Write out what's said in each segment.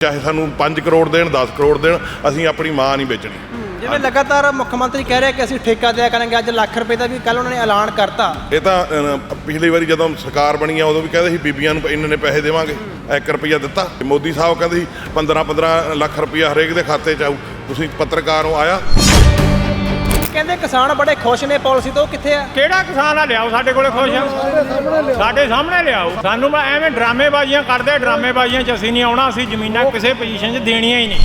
ਚਾਹੇ ਸਾਨੂੰ 5 ਕਰੋੜ ਦੇਣ 10 ਕਰੋੜ ਦੇਣ ਅਸੀਂ ਆਪਣੀ ਮਾਂ ਨਹੀਂ ਵੇਚਣੀ। ਜਿਵੇਂ ਲਗਾਤਾਰ ਮੁੱਖ ਮੰਤਰੀ ਕਹਿ ਰਿਹਾ ਕਿ ਅਸੀਂ ਠੇਕਾ ਦਿਆ ਕਰਾਂਗੇ ਅੱਜ ਲੱਖ ਰੁਪਏ ਦਾ ਵੀ ਕੱਲ ਉਹਨਾਂ ਨੇ ਐਲਾਨ ਕਰਤਾ। ਇਹ ਤਾਂ ਅਹ, ਪਿਛਲੀ ਵਾਰੀ ਜਦੋਂ ਸਰਕਾਰ ਬਣੀ ਆ ਉਦੋਂ ਵੀ ਕਹਿੰਦੇ ਸੀ ਬੀਬੀਆਂ ਨੂੰ ਇੰਨੇ ਨੇ ਪੈਸੇ ਦੇਵਾਂਗੇ 1 ਰੁਪਿਆ ਦਿੱਤਾ। ਤੇ ਮੋਦੀ ਸਾਹਿਬ ਕਹਿੰਦੇ ਸੀ 15 15 ਲੱਖ ਰੁਪਿਆ ਹਰੇਕ ਦੇ ਖਾਤੇ 'ਚ ਆਊ ਤੁਸੀਂ ਪੱਤਰਕਾਰ ਹੋ ਆਇਆ। ਕਹਿੰਦੇ ਕਿਸਾਨ ਬੜੇ ਖੁਸ਼ ਨੇ ਪਾਲਿਸੀ ਤੋਂ ਉਹ ਕਿੱਥੇ ਆ? ਕਿਹੜਾ ਕਿਸਾਨ ਆ ਲਿਆਓ ਸਾਡੇ ਕੋਲੇ ਖੁਸ਼ ਆ। ਸਾਡੇ ਸਾਹਮਣੇ ਲਿਆਓ। ਸਾਨੂੰ ਮੈਂ ਐਵੇਂ ਡਰਾਮੇਬਾਜ਼ੀਆਂ ਕਰਦੇ ਡਰਾਮੇਬਾਜ਼ੀਆਂ 'ਚ ਅਸੀਂ ਨਹੀਂ ਆਉਣਾ ਅਸੀਂ ਜ਼ਮੀਨਾਂ ਕਿਸੇ ਪੋਜੀਸ਼ਨ 'ਚ ਦੇਣੀਆਂ ਹੀ ਨਹੀਂ।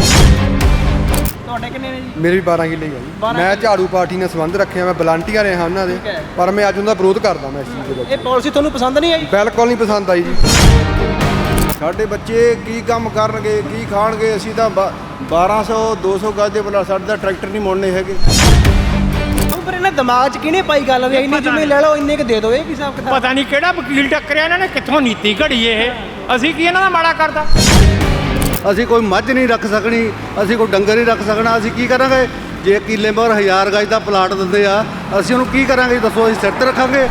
ਤੁਹਾਡੇ ਕਿੰਨੇ ਨੇ ਜੀ? ਮੇਰੀ 12 ਕਿੱਲੇ ਹੈ ਜੀ। 12 ਮੈਂ ਝਾੜੂ ਪਾਰਟੀ ਨਾਲ ਸੰਬੰਧ ਰੱਖਿਆ ਮੈਂ ਵਲੰਟੀਅਰ ਰਿਹਾ ਉਹਨਾਂ ਦੇ। ਪਰ ਮੈਂ ਅੱਜ ਉਹਦਾ ਵਿਰੋਧ ਕਰਦਾ ਮੈਂ ਇਸ ਚੀਜ਼ ਦੇ ਵਿੱਚ। ਇਹ ਪਾਲਿਸੀ ਤੁਹਾਨੂੰ ਪਸੰਦ ਨਹੀਂ ਆਈ? ਬਿਲਕੁਲ ਨਹੀਂ ਪਸੰਦ ਆਈ ਜੀ। ਸਾਡੇ ਬੱਚੇ ਕੀ ਕੰਮ ਕਰਨਗੇ ਕੀ ਖਾਣਗੇ ਅਸੀਂ ਤਾਂ ਬ- 1200 200 ਗਜ ਦੇ ਬਲਾ ਸਾਡੇ ਦਾ ਟਰੈਕਟਰ ਨਹੀਂ ਮੋੜਨੇ ਹੈਗੇ। ਫਿਰ ਇਹਨਾਂ ਦਿਮਾਗ 'ਚ ਕਿਹਨੇ ਪਾਈ ਗੱਲ ਵੀ ਇੰਨੀ ਜ਼ਮੀਨ ਲੈ ਲਓ ਇੰਨੇ ਕੁ ਦੇ ਦਿਓ ਇਹ ਕੀ ਹਿਸਾਬ ਕਿਤਾਬ। ਪਤਾ ਨਹੀਂ ਕਿਹੜਾ ਵਕੀਲ ਟੱਕਰਿਆ ਇਹਨਾਂ ਨੇ ਕਿੱਥੋਂ ਨੀਤੀ ਘੜੀ ਇਹ? ਅਸੀਂ ਕੀ ਇਹਨਾਂ ਦਾ ਮਾੜਾ ਕਰਦਾ? ਅਸੀਂ ਕੋਈ ਮੱਝ ਨਹੀਂ ਰੱਖ ਸਕਣੀ ਅਸੀਂ ਕੋਈ ਡੰਗਰ ਨਹੀਂ ਰੱਖ ਸਕਣਾ ਅਸੀਂ ਕੀ ਕਰਾਂਗੇ? ਜੇ ਕਿੱਲੇ ਮੋਰ 1000 ਗਜ ਦਾ ਪਲਾਟ ਦਿੰਦੇ ਆ ਅਸੀਂ ਉਹਨੂੰ ਕੀ ਕਰਾਂਗੇ? ਦੱਸੋ ਅਸੀਂ ਸਿਰ ਤੇ ਰੱਖਾਂਗੇ?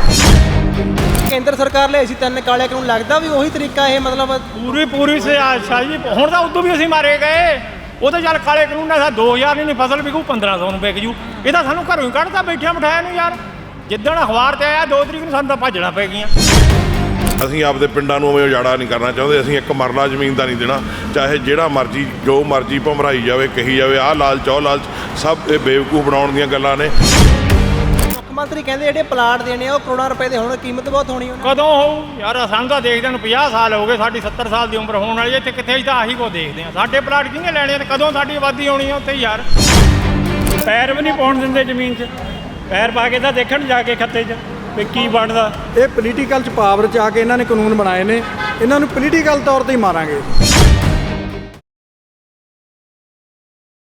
ਕੇਂਦਰ ਸਰਕਾਰ ਲਈ ਸੀ ਤਿੰਨ ਕਾਲੇ ਕਾਨੂੰਨ ਲੱਗਦਾ ਵੀ ਉਹੀ ਤਰੀਕਾ ਇਹ ਮਤਲਬ ਪੂਰੀ ਪੂਰੀ ਸ਼ਾਹੀ ਹੁਣ ਤਾਂ ਉਦੋਂ ਵੀ ਅਸੀਂ ਮਾਰੇ ਗਏ। ਉਹ ਤਾਂ ਚੱਲ ਕਾਲੇ ਕਾਨੂੰਨ ਨਾਲ 2000 ਨਹੀਂ ਫਸਲ ਵਿਕੂ 1500 ਨੂੰ ਵਿਕ ਜੂ। ਇਹ ਤਾਂ ਸਾਨੂੰ ਘਰੋਂ ਹੀ ਕੱਢਦਾ ਬੈਠਿਆ ਬਿਠਾਇਆ ਨੂੰ ਯਾਰ। ਜਿੱਦਣ ਅਖਬਾਰ ਤੇ ਆਇਆ 2 ਤਰੀਕ ਨੂੰ ਸਾਨੂੰ ਤਾਂ ਭੱਜਣਾ ਪੈ ਗਈਆਂ। ਅਸੀਂ ਆਪਦੇ ਪਿੰਡਾਂ ਨੂੰ ਉਵੇਂ ਉਜਾੜਾ ਨਹੀਂ ਕਰਨਾ ਚਾਹੁੰਦੇ, ਅਸੀਂ ਇੱਕ ਮਰਲਾ ਜ਼ਮੀਨ ਦਾ ਨਹੀਂ ਦੇਣਾ। ਚਾਹੇ ਜਿਹੜਾ ਮਰਜ਼ੀ, ਜੋ ਮਰਜ਼ੀ ਭਮਰਾਈ ਜਾਵੇ, ਕਹੀ ਜਾਵੇ, ਆਹ ਲਾਲਚ, ਉਹ ਲਾਲਚ, ਸਭ ਇਹ ਬੇਵਕੂਫ ਬਣਾਉਣ ਦੀਆਂ ਗੱਲਾਂ ਨੇ। ਮੰਤਰੀ ਕਹਿੰਦੇ ਜਿਹੜੇ ਪਲਾਟ ਦੇਣੇ ਆ ਉਹ ਕਰੋੜਾਂ ਰੁਪਏ ਦੇ ਹੋਣ ਕੀਮਤ ਬਹੁਤ ਹੋਣੀ ਉਹਨਾਂ ਕਦੋਂ ਹੋਊ? ਯਾਰ ਤਾਂ ਦੇਖਦੇ ਨੂੰ 50 ਸਾਲ ਹੋ ਗਏ ਸਾਡੀ 70 ਸਾਲ ਦੀ ਉਮਰ ਹੋਣ ਵਾਲੀ ਹੈ ਇੱਥੇ ਕਿੱਥੇ ਅਸੀਂ ਤਾਂ ਆਹੀ ਕੋ ਦੇਖਦੇ ਆ। ਸਾਡੇ ਪਲਾਟ ਕਿਹਨੇ ਲੈਣੇ ਨੇ ਕਦੋਂ ਸਾਡੀ ਆਬਾਦੀ ਆਉਣੀ ਆ ਉੱਥੇ ਯਾਰ? ਪੈਰ ਵੀ ਨਹੀਂ ਪਾਉਣ ਦਿੰਦੇ ਜ਼ਮੀਨ 'ਚ। ਪੈਰ ਪਾ ਕੇ ਤਾਂ ਦੇਖਣ ਜਾ ਕੇ ਖੱਤੇ 'ਚ ਵੀ ਕੀ ਬਣਦਾ। ਇਹ ਪੋਲੀਟੀਕਲ ਚ ਪਾਵਰ ਚ ਆ ਕੇ ਇਹਨਾਂ ਨੇ ਕਾਨੂੰਨ ਬਣਾਏ ਨੇ। ਇਹਨਾਂ ਨੂੰ ਪੋਲੀਟੀਕਲ ਤੌਰ ਤੇ ਹੀ ਮਾਰਾਂਗੇ।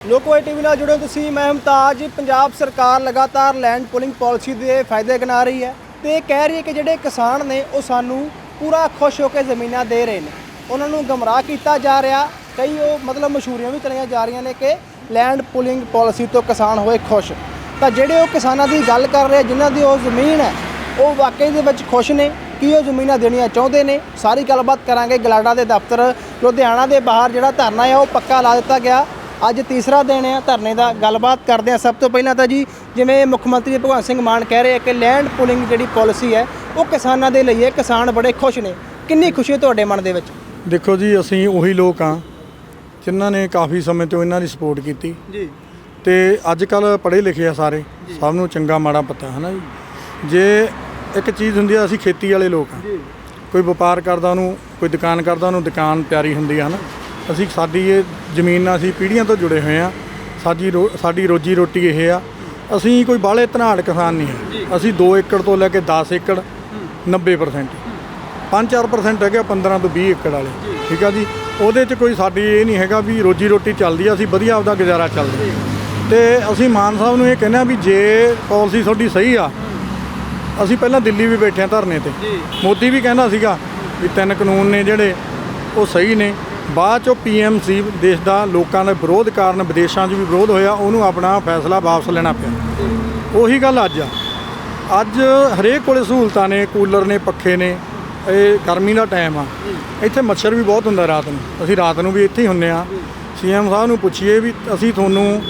ਲੋਕਵਾਈ ਟੀਵੀ ਨਾਲ ਜੁੜੇ ਹੋ ਤੁਸੀਂ, ਮੈਂ ਹਮਤਾਜ ਪੰਜਾਬ ਸਰਕਾਰ ਲਗਾਤਾਰ ਲੈਂਡ ਪੁਲਿੰਗ ਪਾਲਿਸੀ ਦੇ ਫਾਇਦੇ ਗਿਣਾ ਰਹੀ ਹੈ ਤੇ ਕਹਿ ਰਹੀ ਹੈ ਕਿ ਜਿਹੜੇ ਕਿਸਾਨ ਨੇ, ਉਹ ਸਾਨੂੰ ਪੂਰਾ ਖੁਸ਼ ਹੋ ਕੇ ਜ਼ਮੀਨਾਂ ਦੇ ਰਹੇ ਨੇ। ਉਹਨਾਂ ਨੂੰ ਗਮਰਾਹ ਕੀਤਾ ਜਾ ਰਿਹਾ। ਕਈ ਉਹ ਮਤਲਬ ਮਸ਼ਹੂਰੀਆਂ ਵੀ ਚਲਾਈਆਂ ਜਾ ਰਹੀਆਂ ਨੇ ਕਿ ਲੈਂਡ ਪੁਲਿੰਗ ਪਾਲਿਸੀ ਤੋਂ ਕਿਸਾਨ ਹੋਏ ਖੁਸ਼। ਤਾਂ ਜਿਹੜੇ ਉਹ ਕਿਸਾਨਾਂ ਦੀ ਗੱਲ ਕਰ ਰਹੇ ਜਿਨ੍ਹਾਂ ਦੀ ਉਹ ਜ਼ਮੀਨ ਹੈ, ਉਹ ਵਾਕਈ ਦੇ ਵਿੱਚ ਖੁਸ਼ ਨੇ। ਕੀ ਉਹ ਜ਼ਮੀਨਾਂ ਦੇਣੀਆਂ ਚਾਹੁੰਦੇ ਨੇ? ਸਾਰੀ ਗੱਲਬਾਤ ਕਰਾਂਗੇ। ਗਲਾਡਾ ਦੇ ਦਫ਼ਤਰ, ਲੁਧਿਆਣਾ ਦੇ ਬਾਹਰ ਜਿਹੜਾ ਧਰਨਾ ਹੈ ਉਹ ਪੱਕਾ ਲਾ ਦਿੱਤਾ ਗਿਆ। ਅੱਜ ਤੀਸਰਾ ਦਿਨ ਹੈ ਧਰਨੇ ਦਾ ਗੱਲਬਾਤ ਕਰਦੇ ਆ ਸਭ ਤੋਂ ਪਹਿਲਾਂ ਤਾਂ ਜੀ ਜਿਵੇਂ ਮੁੱਖ ਮੰਤਰੀ ਭਗਵੰਤ ਸਿੰਘ ਮਾਨ ਕਹਿ ਰਹੇ ਆ ਕਿ ਲੈਂਡ ਪੁਲਿੰਗ ਜਿਹੜੀ ਪਾਲਿਸੀ ਹੈ ਉਹ ਕਿਸਾਨਾਂ ਦੇ ਲਈ ਹੈ। ਕਿਸਾਨ ਬੜੇ ਖੁਸ਼ ਨੇ। ਕਿੰਨੀ ਖੁਸ਼ੀ ਹੈ ਤੁਹਾਡੇ ਮਨ ਦੇ ਵਿੱਚ? ਦੇਖੋ ਜੀ ਅਸੀਂ ਉਹੀ ਲੋਕ ਆ ਜਿਨ੍ਹਾਂ ਨੇ ਕਾਫੀ ਸਮੇਂ ਤੋਂ ਇਹਨਾਂ ਦੀ ਸਪੋਰਟ ਕੀਤੀ। ਜੀ। ਤੇ ਅੱਜ ਕੱਲ ਪੜ੍ਹੇ ਲਿਖੇ ਆ ਸਾਰੇ ਸਭ ਨੂੰ ਚੰਗਾ ਮਾੜਾ ਪਤਾ ਹੈ ਨਾ ਜੀ? ਜੇ ਇੱਕ ਚੀਜ਼ ਹੁੰਦੀ ਆ ਅਸੀਂ ਖੇਤੀ ਵਾਲੇ ਲੋਕ ਆ ਕੋਈ ਵਪਾਰ ਕਰਦਾ ਉਹਨੂੰ ਕੋਈ ਦੁਕਾਨ ਕਰਦਾ ਉਹਨੂੰ ਦੁਕਾਨ ਪਿਆਰੀ ਹੁੰਦੀ ਆ ਹਨਾ? ਅਸੀਂ ਸਾਡੀ ਇਹ ਜ਼ਮੀਨ ਨਾਲ ਅਸੀਂ ਪੀੜ੍ਹੀਆਂ ਤੋਂ ਜੁੜੇ ਹੋਏ ਆ ਸਾਡੀ ਰੋ- ਸਾਡੀ ਰੋਜੀ ਰੋਟੀ ਇਹ ਆ। ਅਸੀਂ ਕੋਈ ਬਾਹਲੇ ਧਨਾੜ ਕਿਸਾਨ ਨਹੀਂ ਹੈ। ਅਸੀਂ 2 ਏਕੜ ਤੋਂ ਲੈ ਕੇ 10 ਏਕੜ 90% 5-4% ਹੈਗੇ ਆ 15 ਤੋਂ 20 ਏਕੜ ਵਾਲੇ। ਠੀਕ ਆ ਜੀ? ਉਹਦੇ 'ਚ ਕੋਈ ਸਾਡੀ ਇਹ ਨਹੀਂ ਹੈਗਾ ਵੀ ਰੋਜੀ ਰੋਟੀ ਚੱਲਦੀ ਆ ਅਸੀਂ ਵਧੀਆ ਆਪਦਾ ਗੁਜ਼ਾਰਾ ਚੱਲਦਾ। ਤੇ ਅਸੀਂ ਮਾਨ ਸਾਹਿਬ ਨੂੰ ਇਹ ਕਹਿੰਦੇ ਆ ਵੀ ਜੇ ਪਾਲਿਸੀ ਤੁਹਾਡੀ ਸਹੀ ਆ ਅਸੀਂ ਪਹਿਲਾਂ ਦਿੱਲੀ ਵੀ ਬੈਠੇ ਆ ਧਰਨੇ ਤੇ। ਮੋਦੀ ਵੀ ਕਹਿੰਦਾ ਸੀਗਾ ਵੀ ਤਿੰਨ ਕਾਨੂੰਨ ਨੇ ਜਿਹੜੇ ਉਹ ਸਹੀ ਨੇ। ਬਾਅਦ ਚੋਂ ਪੀਐਮਸੀ ਦੇਸ਼ ਦਾ ਲੋਕਾਂ ਦੇ ਵਿਰੋਧ ਕਾਰਨ ਵਿਦੇਸ਼ਾਂ 'ਚ ਵੀ ਵਿਰੋਧ ਹੋਇਆ, ਉਹਨੂੰ ਆਪਣਾ ਫੈਸਲਾ ਵਾਪਸ ਲੈਣਾ ਪਿਆ। ਉਹੀ ਗੱਲ ਅੱਜ ਆ। ਅੱਜ ਹਰੇਕ ਕੋਲੇ ਸਹੂਲਤਾਂ ਨੇ, ਕੂਲਰ ਨੇ, ਪੱਖੇ ਨੇ, ਇਹ ਗਰਮੀ ਦਾ ਟਾਈਮ ਆ। ਇੱਥੇ ਮੱਛਰ ਵੀ ਬਹੁਤ ਹੁੰਦਾ ਰਾਤ ਨੂੰ। ਅਸੀਂ ਰਾਤ ਨੂੰ ਵੀ ਇੱਥੇ ਹੀ ਹੁੰਨੇ ਆ। ਸੀਐਮ ਸਾਹਿਬ ਨੂੰ ਪੁੱਛੀਏ ਵੀ ਅਸੀਂ ਤੁਹਾਨੂੰ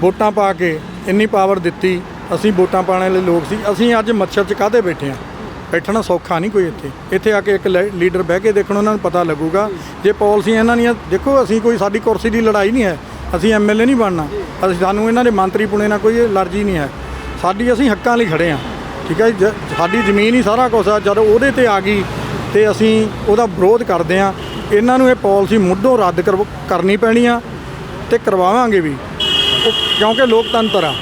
ਵੋਟਾਂ ਪਾ ਕੇ ਇੰਨੀ ਪਾਵਰ ਦਿੱਤੀ, ਅਸੀਂ ਵੋਟਾਂ ਪਾਉਣ ਵਾਲੇ ਲੋਕ ਸੀ, ਅਸੀਂ ਅੱਜ ਮੱਛਰ 'ਚ ਕਾਹਦੇ ਬੈਠੇ ਆ? ਬੈਠਣਾ ਸੌਖਾ ਨਹੀਂ ਕੋਈ ਇੱਥੇ। ਇੱਥੇ ਆ ਕੇ ਇੱਕ ਲੀ- ਲੀਡਰ ਬਹਿ ਕੇ ਦੇਖਣ, ਉਹਨਾਂ ਨੂੰ ਪਤਾ ਲੱਗੂਗਾ। ਜੇ ਪਾਲਿਸੀਆਂ ਇਹਨਾਂ ਦੀਆਂ, ਦੇਖੋ ਅਸੀਂ ਕੋਈ ਸਾਡੀ ਕੁਰਸੀ ਦੀ ਲੜਾਈ ਨਹੀਂ ਹੈ। ਅਸੀਂ ਐਮਐਲਏ ਨਹੀਂ ਬਣਨਾ। ਅਸੀਂ ਸਾਨੂੰ ਇਹਨਾਂ ਦੇ ਮੰਤਰੀ ਪੁਣੇ ਨਾਲ ਕੋਈ ਅਲਰਜੀ ਨਹੀਂ ਹੈ। ਸਾਡੀ ਅਸੀਂ ਹੱਕਾਂ ਲਈ ਖੜੇ ਆ ਠੀਕ ਹੈ ਜ- ਸਾਡੀ ਜ਼ਮੀਨ ਹੀ ਸਾਰਾ ਕੁਝ ਆ। ਜਦੋਂ ਉਹਦੇ ਤੇ ਆ ਗਈ, ਤੇ ਅਸੀਂ ਉਹਦਾ ਵਿਰੋਧ ਕਰਦੇ ਆ ਇਹਨਾਂ ਨੂੰ ਇਹ ਪਾਲਿਸੀ ਮੁੱਢੋਂ ਰੱਦ ਕਰਵ- ਕਰਨੀ ਪੈਣੀ ਆ ਤੇ ਕਰਵਾਵਾਂਗੇ ਵੀ। ਕਿਉਂਕਿ ਲੋਕਤੰਤਰ ਆ।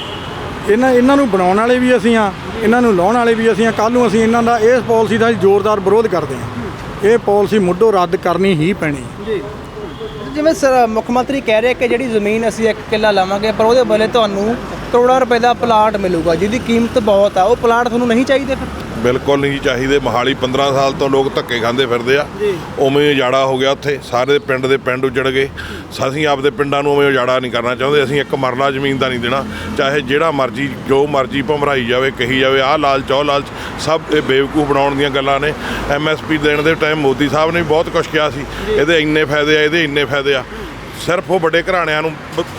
ਇਹਨਾਂ ਇਹਨਾਂ ਨੂੰ ਬਣਾਉਣ ਵਾਲੇ ਵੀ ਅਸੀਂ ਆ ਇਹਨਾਂ ਨੂੰ ਲਾਉਣ ਵਾਲੇ ਵੀ ਅਸੀਂ ਆ ਕੱਲ ਨੂੰ ਅਸੀਂ ਇਹਨਾਂ ਦਾ ਇਸ ਪਾਲਿਸੀ ਦਾ ਜ਼ੋਰਦਾਰ ਵਿਰੋਧ ਕਰਦੇ ਹਾਂ। ਇਹ ਪਾਲਿਸੀ ਮੁੱਢੋਂ ਰੱਦ ਕਰਨੀ ਹੀ ਪੈਣੀ। ਜੀ। ਜਿਵੇਂ ਸਰ, ਮੁੱਖ ਮੰਤਰੀ ਕਹਿ ਰਹੇ ਕਿ ਜਿਹੜੀ ਜ਼ਮੀਨ ਅਸੀਂ ਇੱਕ ਕਿੱਲਾ ਲਾਵਾਂਗੇ, ਪਰ ਉਹਦੇ ਬਦਲੇ ਤੁਹਾਨੂੰ ਕਰੋੜਾਂ ਰੁਪਏ ਦਾ ਪਲਾਟ ਮਿਲੂਗਾ, ਜਿਹਦੀ ਕੀਮਤ ਬਹੁਤ ਆ। ਉਹ ਪਲਾਟ ਤੁਹਾਨੂੰ ਨਹੀਂ ਚਾਹੀਦੇ ਫਿਰ? ਬਿਲਕੁਲ ਨਹੀਂ ਚਾਹੀਦੇ। ਮਹਾਲੀ 15 ਸਾਲ ਤੋਂ ਲੋਕ ਧੱਕੇ ਖਾਂਦੇ ਫਿਰਦੇ ਆ। ਉਵੇਂ ਉਜਾੜਾ ਹੋ ਗਿਆ ਉੱਥੇ। ਸਾਰੇ ਪਿੰਡ ਦੇ ਪਿੰਡ ਉਜੜ ਗਏ। ਅਸੀਂ ਆਪਦੇ ਪਿੰਡਾਂ ਨੂੰ ਉਵੇਂ ਉਜਾੜਾ ਨਹੀਂ ਕਰਨਾ ਚਾਹੁੰਦੇ। ਅਸੀਂ ਇੱਕ ਮਰਲਾ ਜ਼ਮੀਨ ਦਾ ਨਹੀਂ ਦੇਣਾ। ਚਾਹੇ ਜਿਹੜਾ ਮਰਜ਼ੀ ਜੋ ਮਰਜ਼ੀ ਭਮਰਾਈ ਜਾਵੇ ਕਹੀ ਜਾਵੇ ਆਹ ਲਾਲਚ ਉਹ ਲਾਲਚ ਸਭ ਇਹ ਬੇਵਕੂਫ ਬਣਾਉਣ ਦੀਆਂ ਗੱਲਾਂ ਨੇ। ਐਮਐਸਪੀ ਦੇਣ ਦੇ ਟਾਈਮ ਮੋਦੀ ਸਾਹਿਬ ਨੇ ਬਹੁਤ ਕੁਝ ਕਿਹਾ ਸੀ। ਇਹਦੇ ਇੰਨੇ ਫਾਇਦੇ ਆ ਇਹਦੇ ਇੰਨੇ ਫਾਇਦੇ ਆ। ਸਿਰਫ ਉਹ ਵੱਡੇ ਘਰਾਣਿਆਂ ਨੂੰ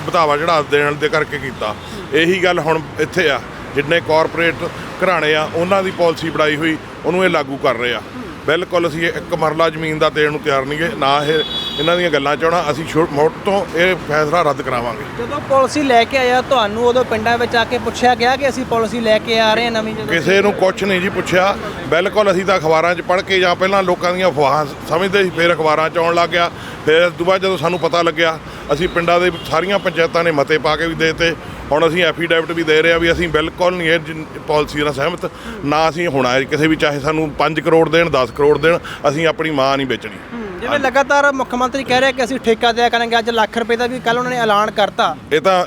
ਬਤਾਵਾ ਚੜਾ ਦੇਣ ਦੇ ਕਰਕੇ ਕੀਤਾ। ਇਹੀ ਗੱਲ ਹੁਣ ਇੱਥੇ ਆ। ਜਿੰਨੇ ਕਾਰਪੋਰੇਟ ਘਰਾਣੇ ਆ ਉਹਨਾਂ ਦੀ ਪਾਲਿਸੀ ਬਣਾਈ ਹੋਈ ਉਹਨੂੰ ਇਹ ਲਾਗੂ ਕਰ ਰਹੇ ਆ। ਬਿਲਕੁਲ ਅਸੀਂ ਇੱਕ ਮਰਲਾ ਜ਼ਮੀਨ ਦਾ ਦੇਣ ਨੂੰ ਤਿਆਰ ਨਹੀਂਗੇ ਨਾ ਇਹ ਇਹਨਾਂ ਦੀਆਂ ਗੱਲਾਂ ਚਾਹਣਾ ਅਸੀਂ ਮੋਟ ਤੋਂ ਇਹ ਫੈਸਲਾ ਰੱਦ ਕਰਾਵਾਂਗੇ। ਜਦੋਂ ਪਾਲਿਸੀ ਲੈ ਕੇ ਆਇਆ ਤੁਹਾਨੂੰ ਉਦੋਂ ਪਿੰਡਾਂ ਵਿੱਚ ਆ ਕੇ ਪੁੱਛਿਆ ਗਿਆ ਕਿ ਅਸੀਂ ਪਾਲਿਸੀ ਲੈ ਕੇ ਆ ਰਹੇ ਹਾਂ ਨਵੀਂ ਜਦੋਂ? ਕਿਸੇ ਨੂੰ ਕੁਝ ਨਹੀਂ ਜੀ ਪੁੱਛਿਆ। ਬਿਲਕੁਲ ਅਸੀਂ ਤਾਂ ਅਖਬਾਰਾਂ 'ਚ ਪੜ੍ਹ ਕੇ ਜਾਂ ਪਹਿਲਾਂ ਲੋਕਾਂ ਦੀਆਂ ਅਫਵਾਹਾਂ ਸਮਝਦੇ ਸੀ ਫਿਰ ਅਖਬਾਰਾਂ 'ਚ ਆਉਣ ਲੱਗ ਗਿਆ। ਫਿਰ ਬਾਅਦ ਜਦੋਂ ਸਾਨੂੰ ਪਤਾ ਲੱਗਿਆ ਅਸੀਂ ਪਿੰਡਾਂ ਦੇ ਸਾਰੀਆਂ ਪੰਚਾਇਤਾਂ ਨੇ ਮਤੇ ਪਾ ਕੇ ਵੀ ਦੇਤੇ। ਹੁਣ ਅਸੀਂ ਐਫੀਡੈਵਿਟ ਵੀ ਦੇ ਰਹੇ ਆ ਵੀ ਅਸੀਂ ਬਿਲਕੁਲ ਨਹੀਂ ਇਹ ਪਾਲਿਸੀ ਨਾਲ ਸਹਿਮਤ ਨਾ ਅਸੀਂ ਹੋਣਾ ਕਿਸੇ ਵੀ ਚਾਹੇ ਸਾਨੂੰ 5 ਕਰੋੜ ਦੇਣ 10 ਕਰੋੜ ਦੇਣ ਅਸੀਂ ਆਪਣੀ ਮਾਂ ਨਹੀਂ ਵੇਚਣੀ। ਜਿਵੇਂ ਲਗਾਤਾਰ ਮੁੱਖ ਮੰਤਰੀ ਕਹਿ ਰਿਹਾ ਕਿ ਅਸੀਂ ਠੇਕਾ ਦਿਆ ਕਰਾਂਗੇ ਅੱਜ ਲੱਖ ਰੁਪਏ ਦਾ ਵੀ ਕੱਲ ਉਹਨਾਂ ਨੇ ਐਲਾਨ ਕਰਤਾ। ਇਹ ਤਾਂ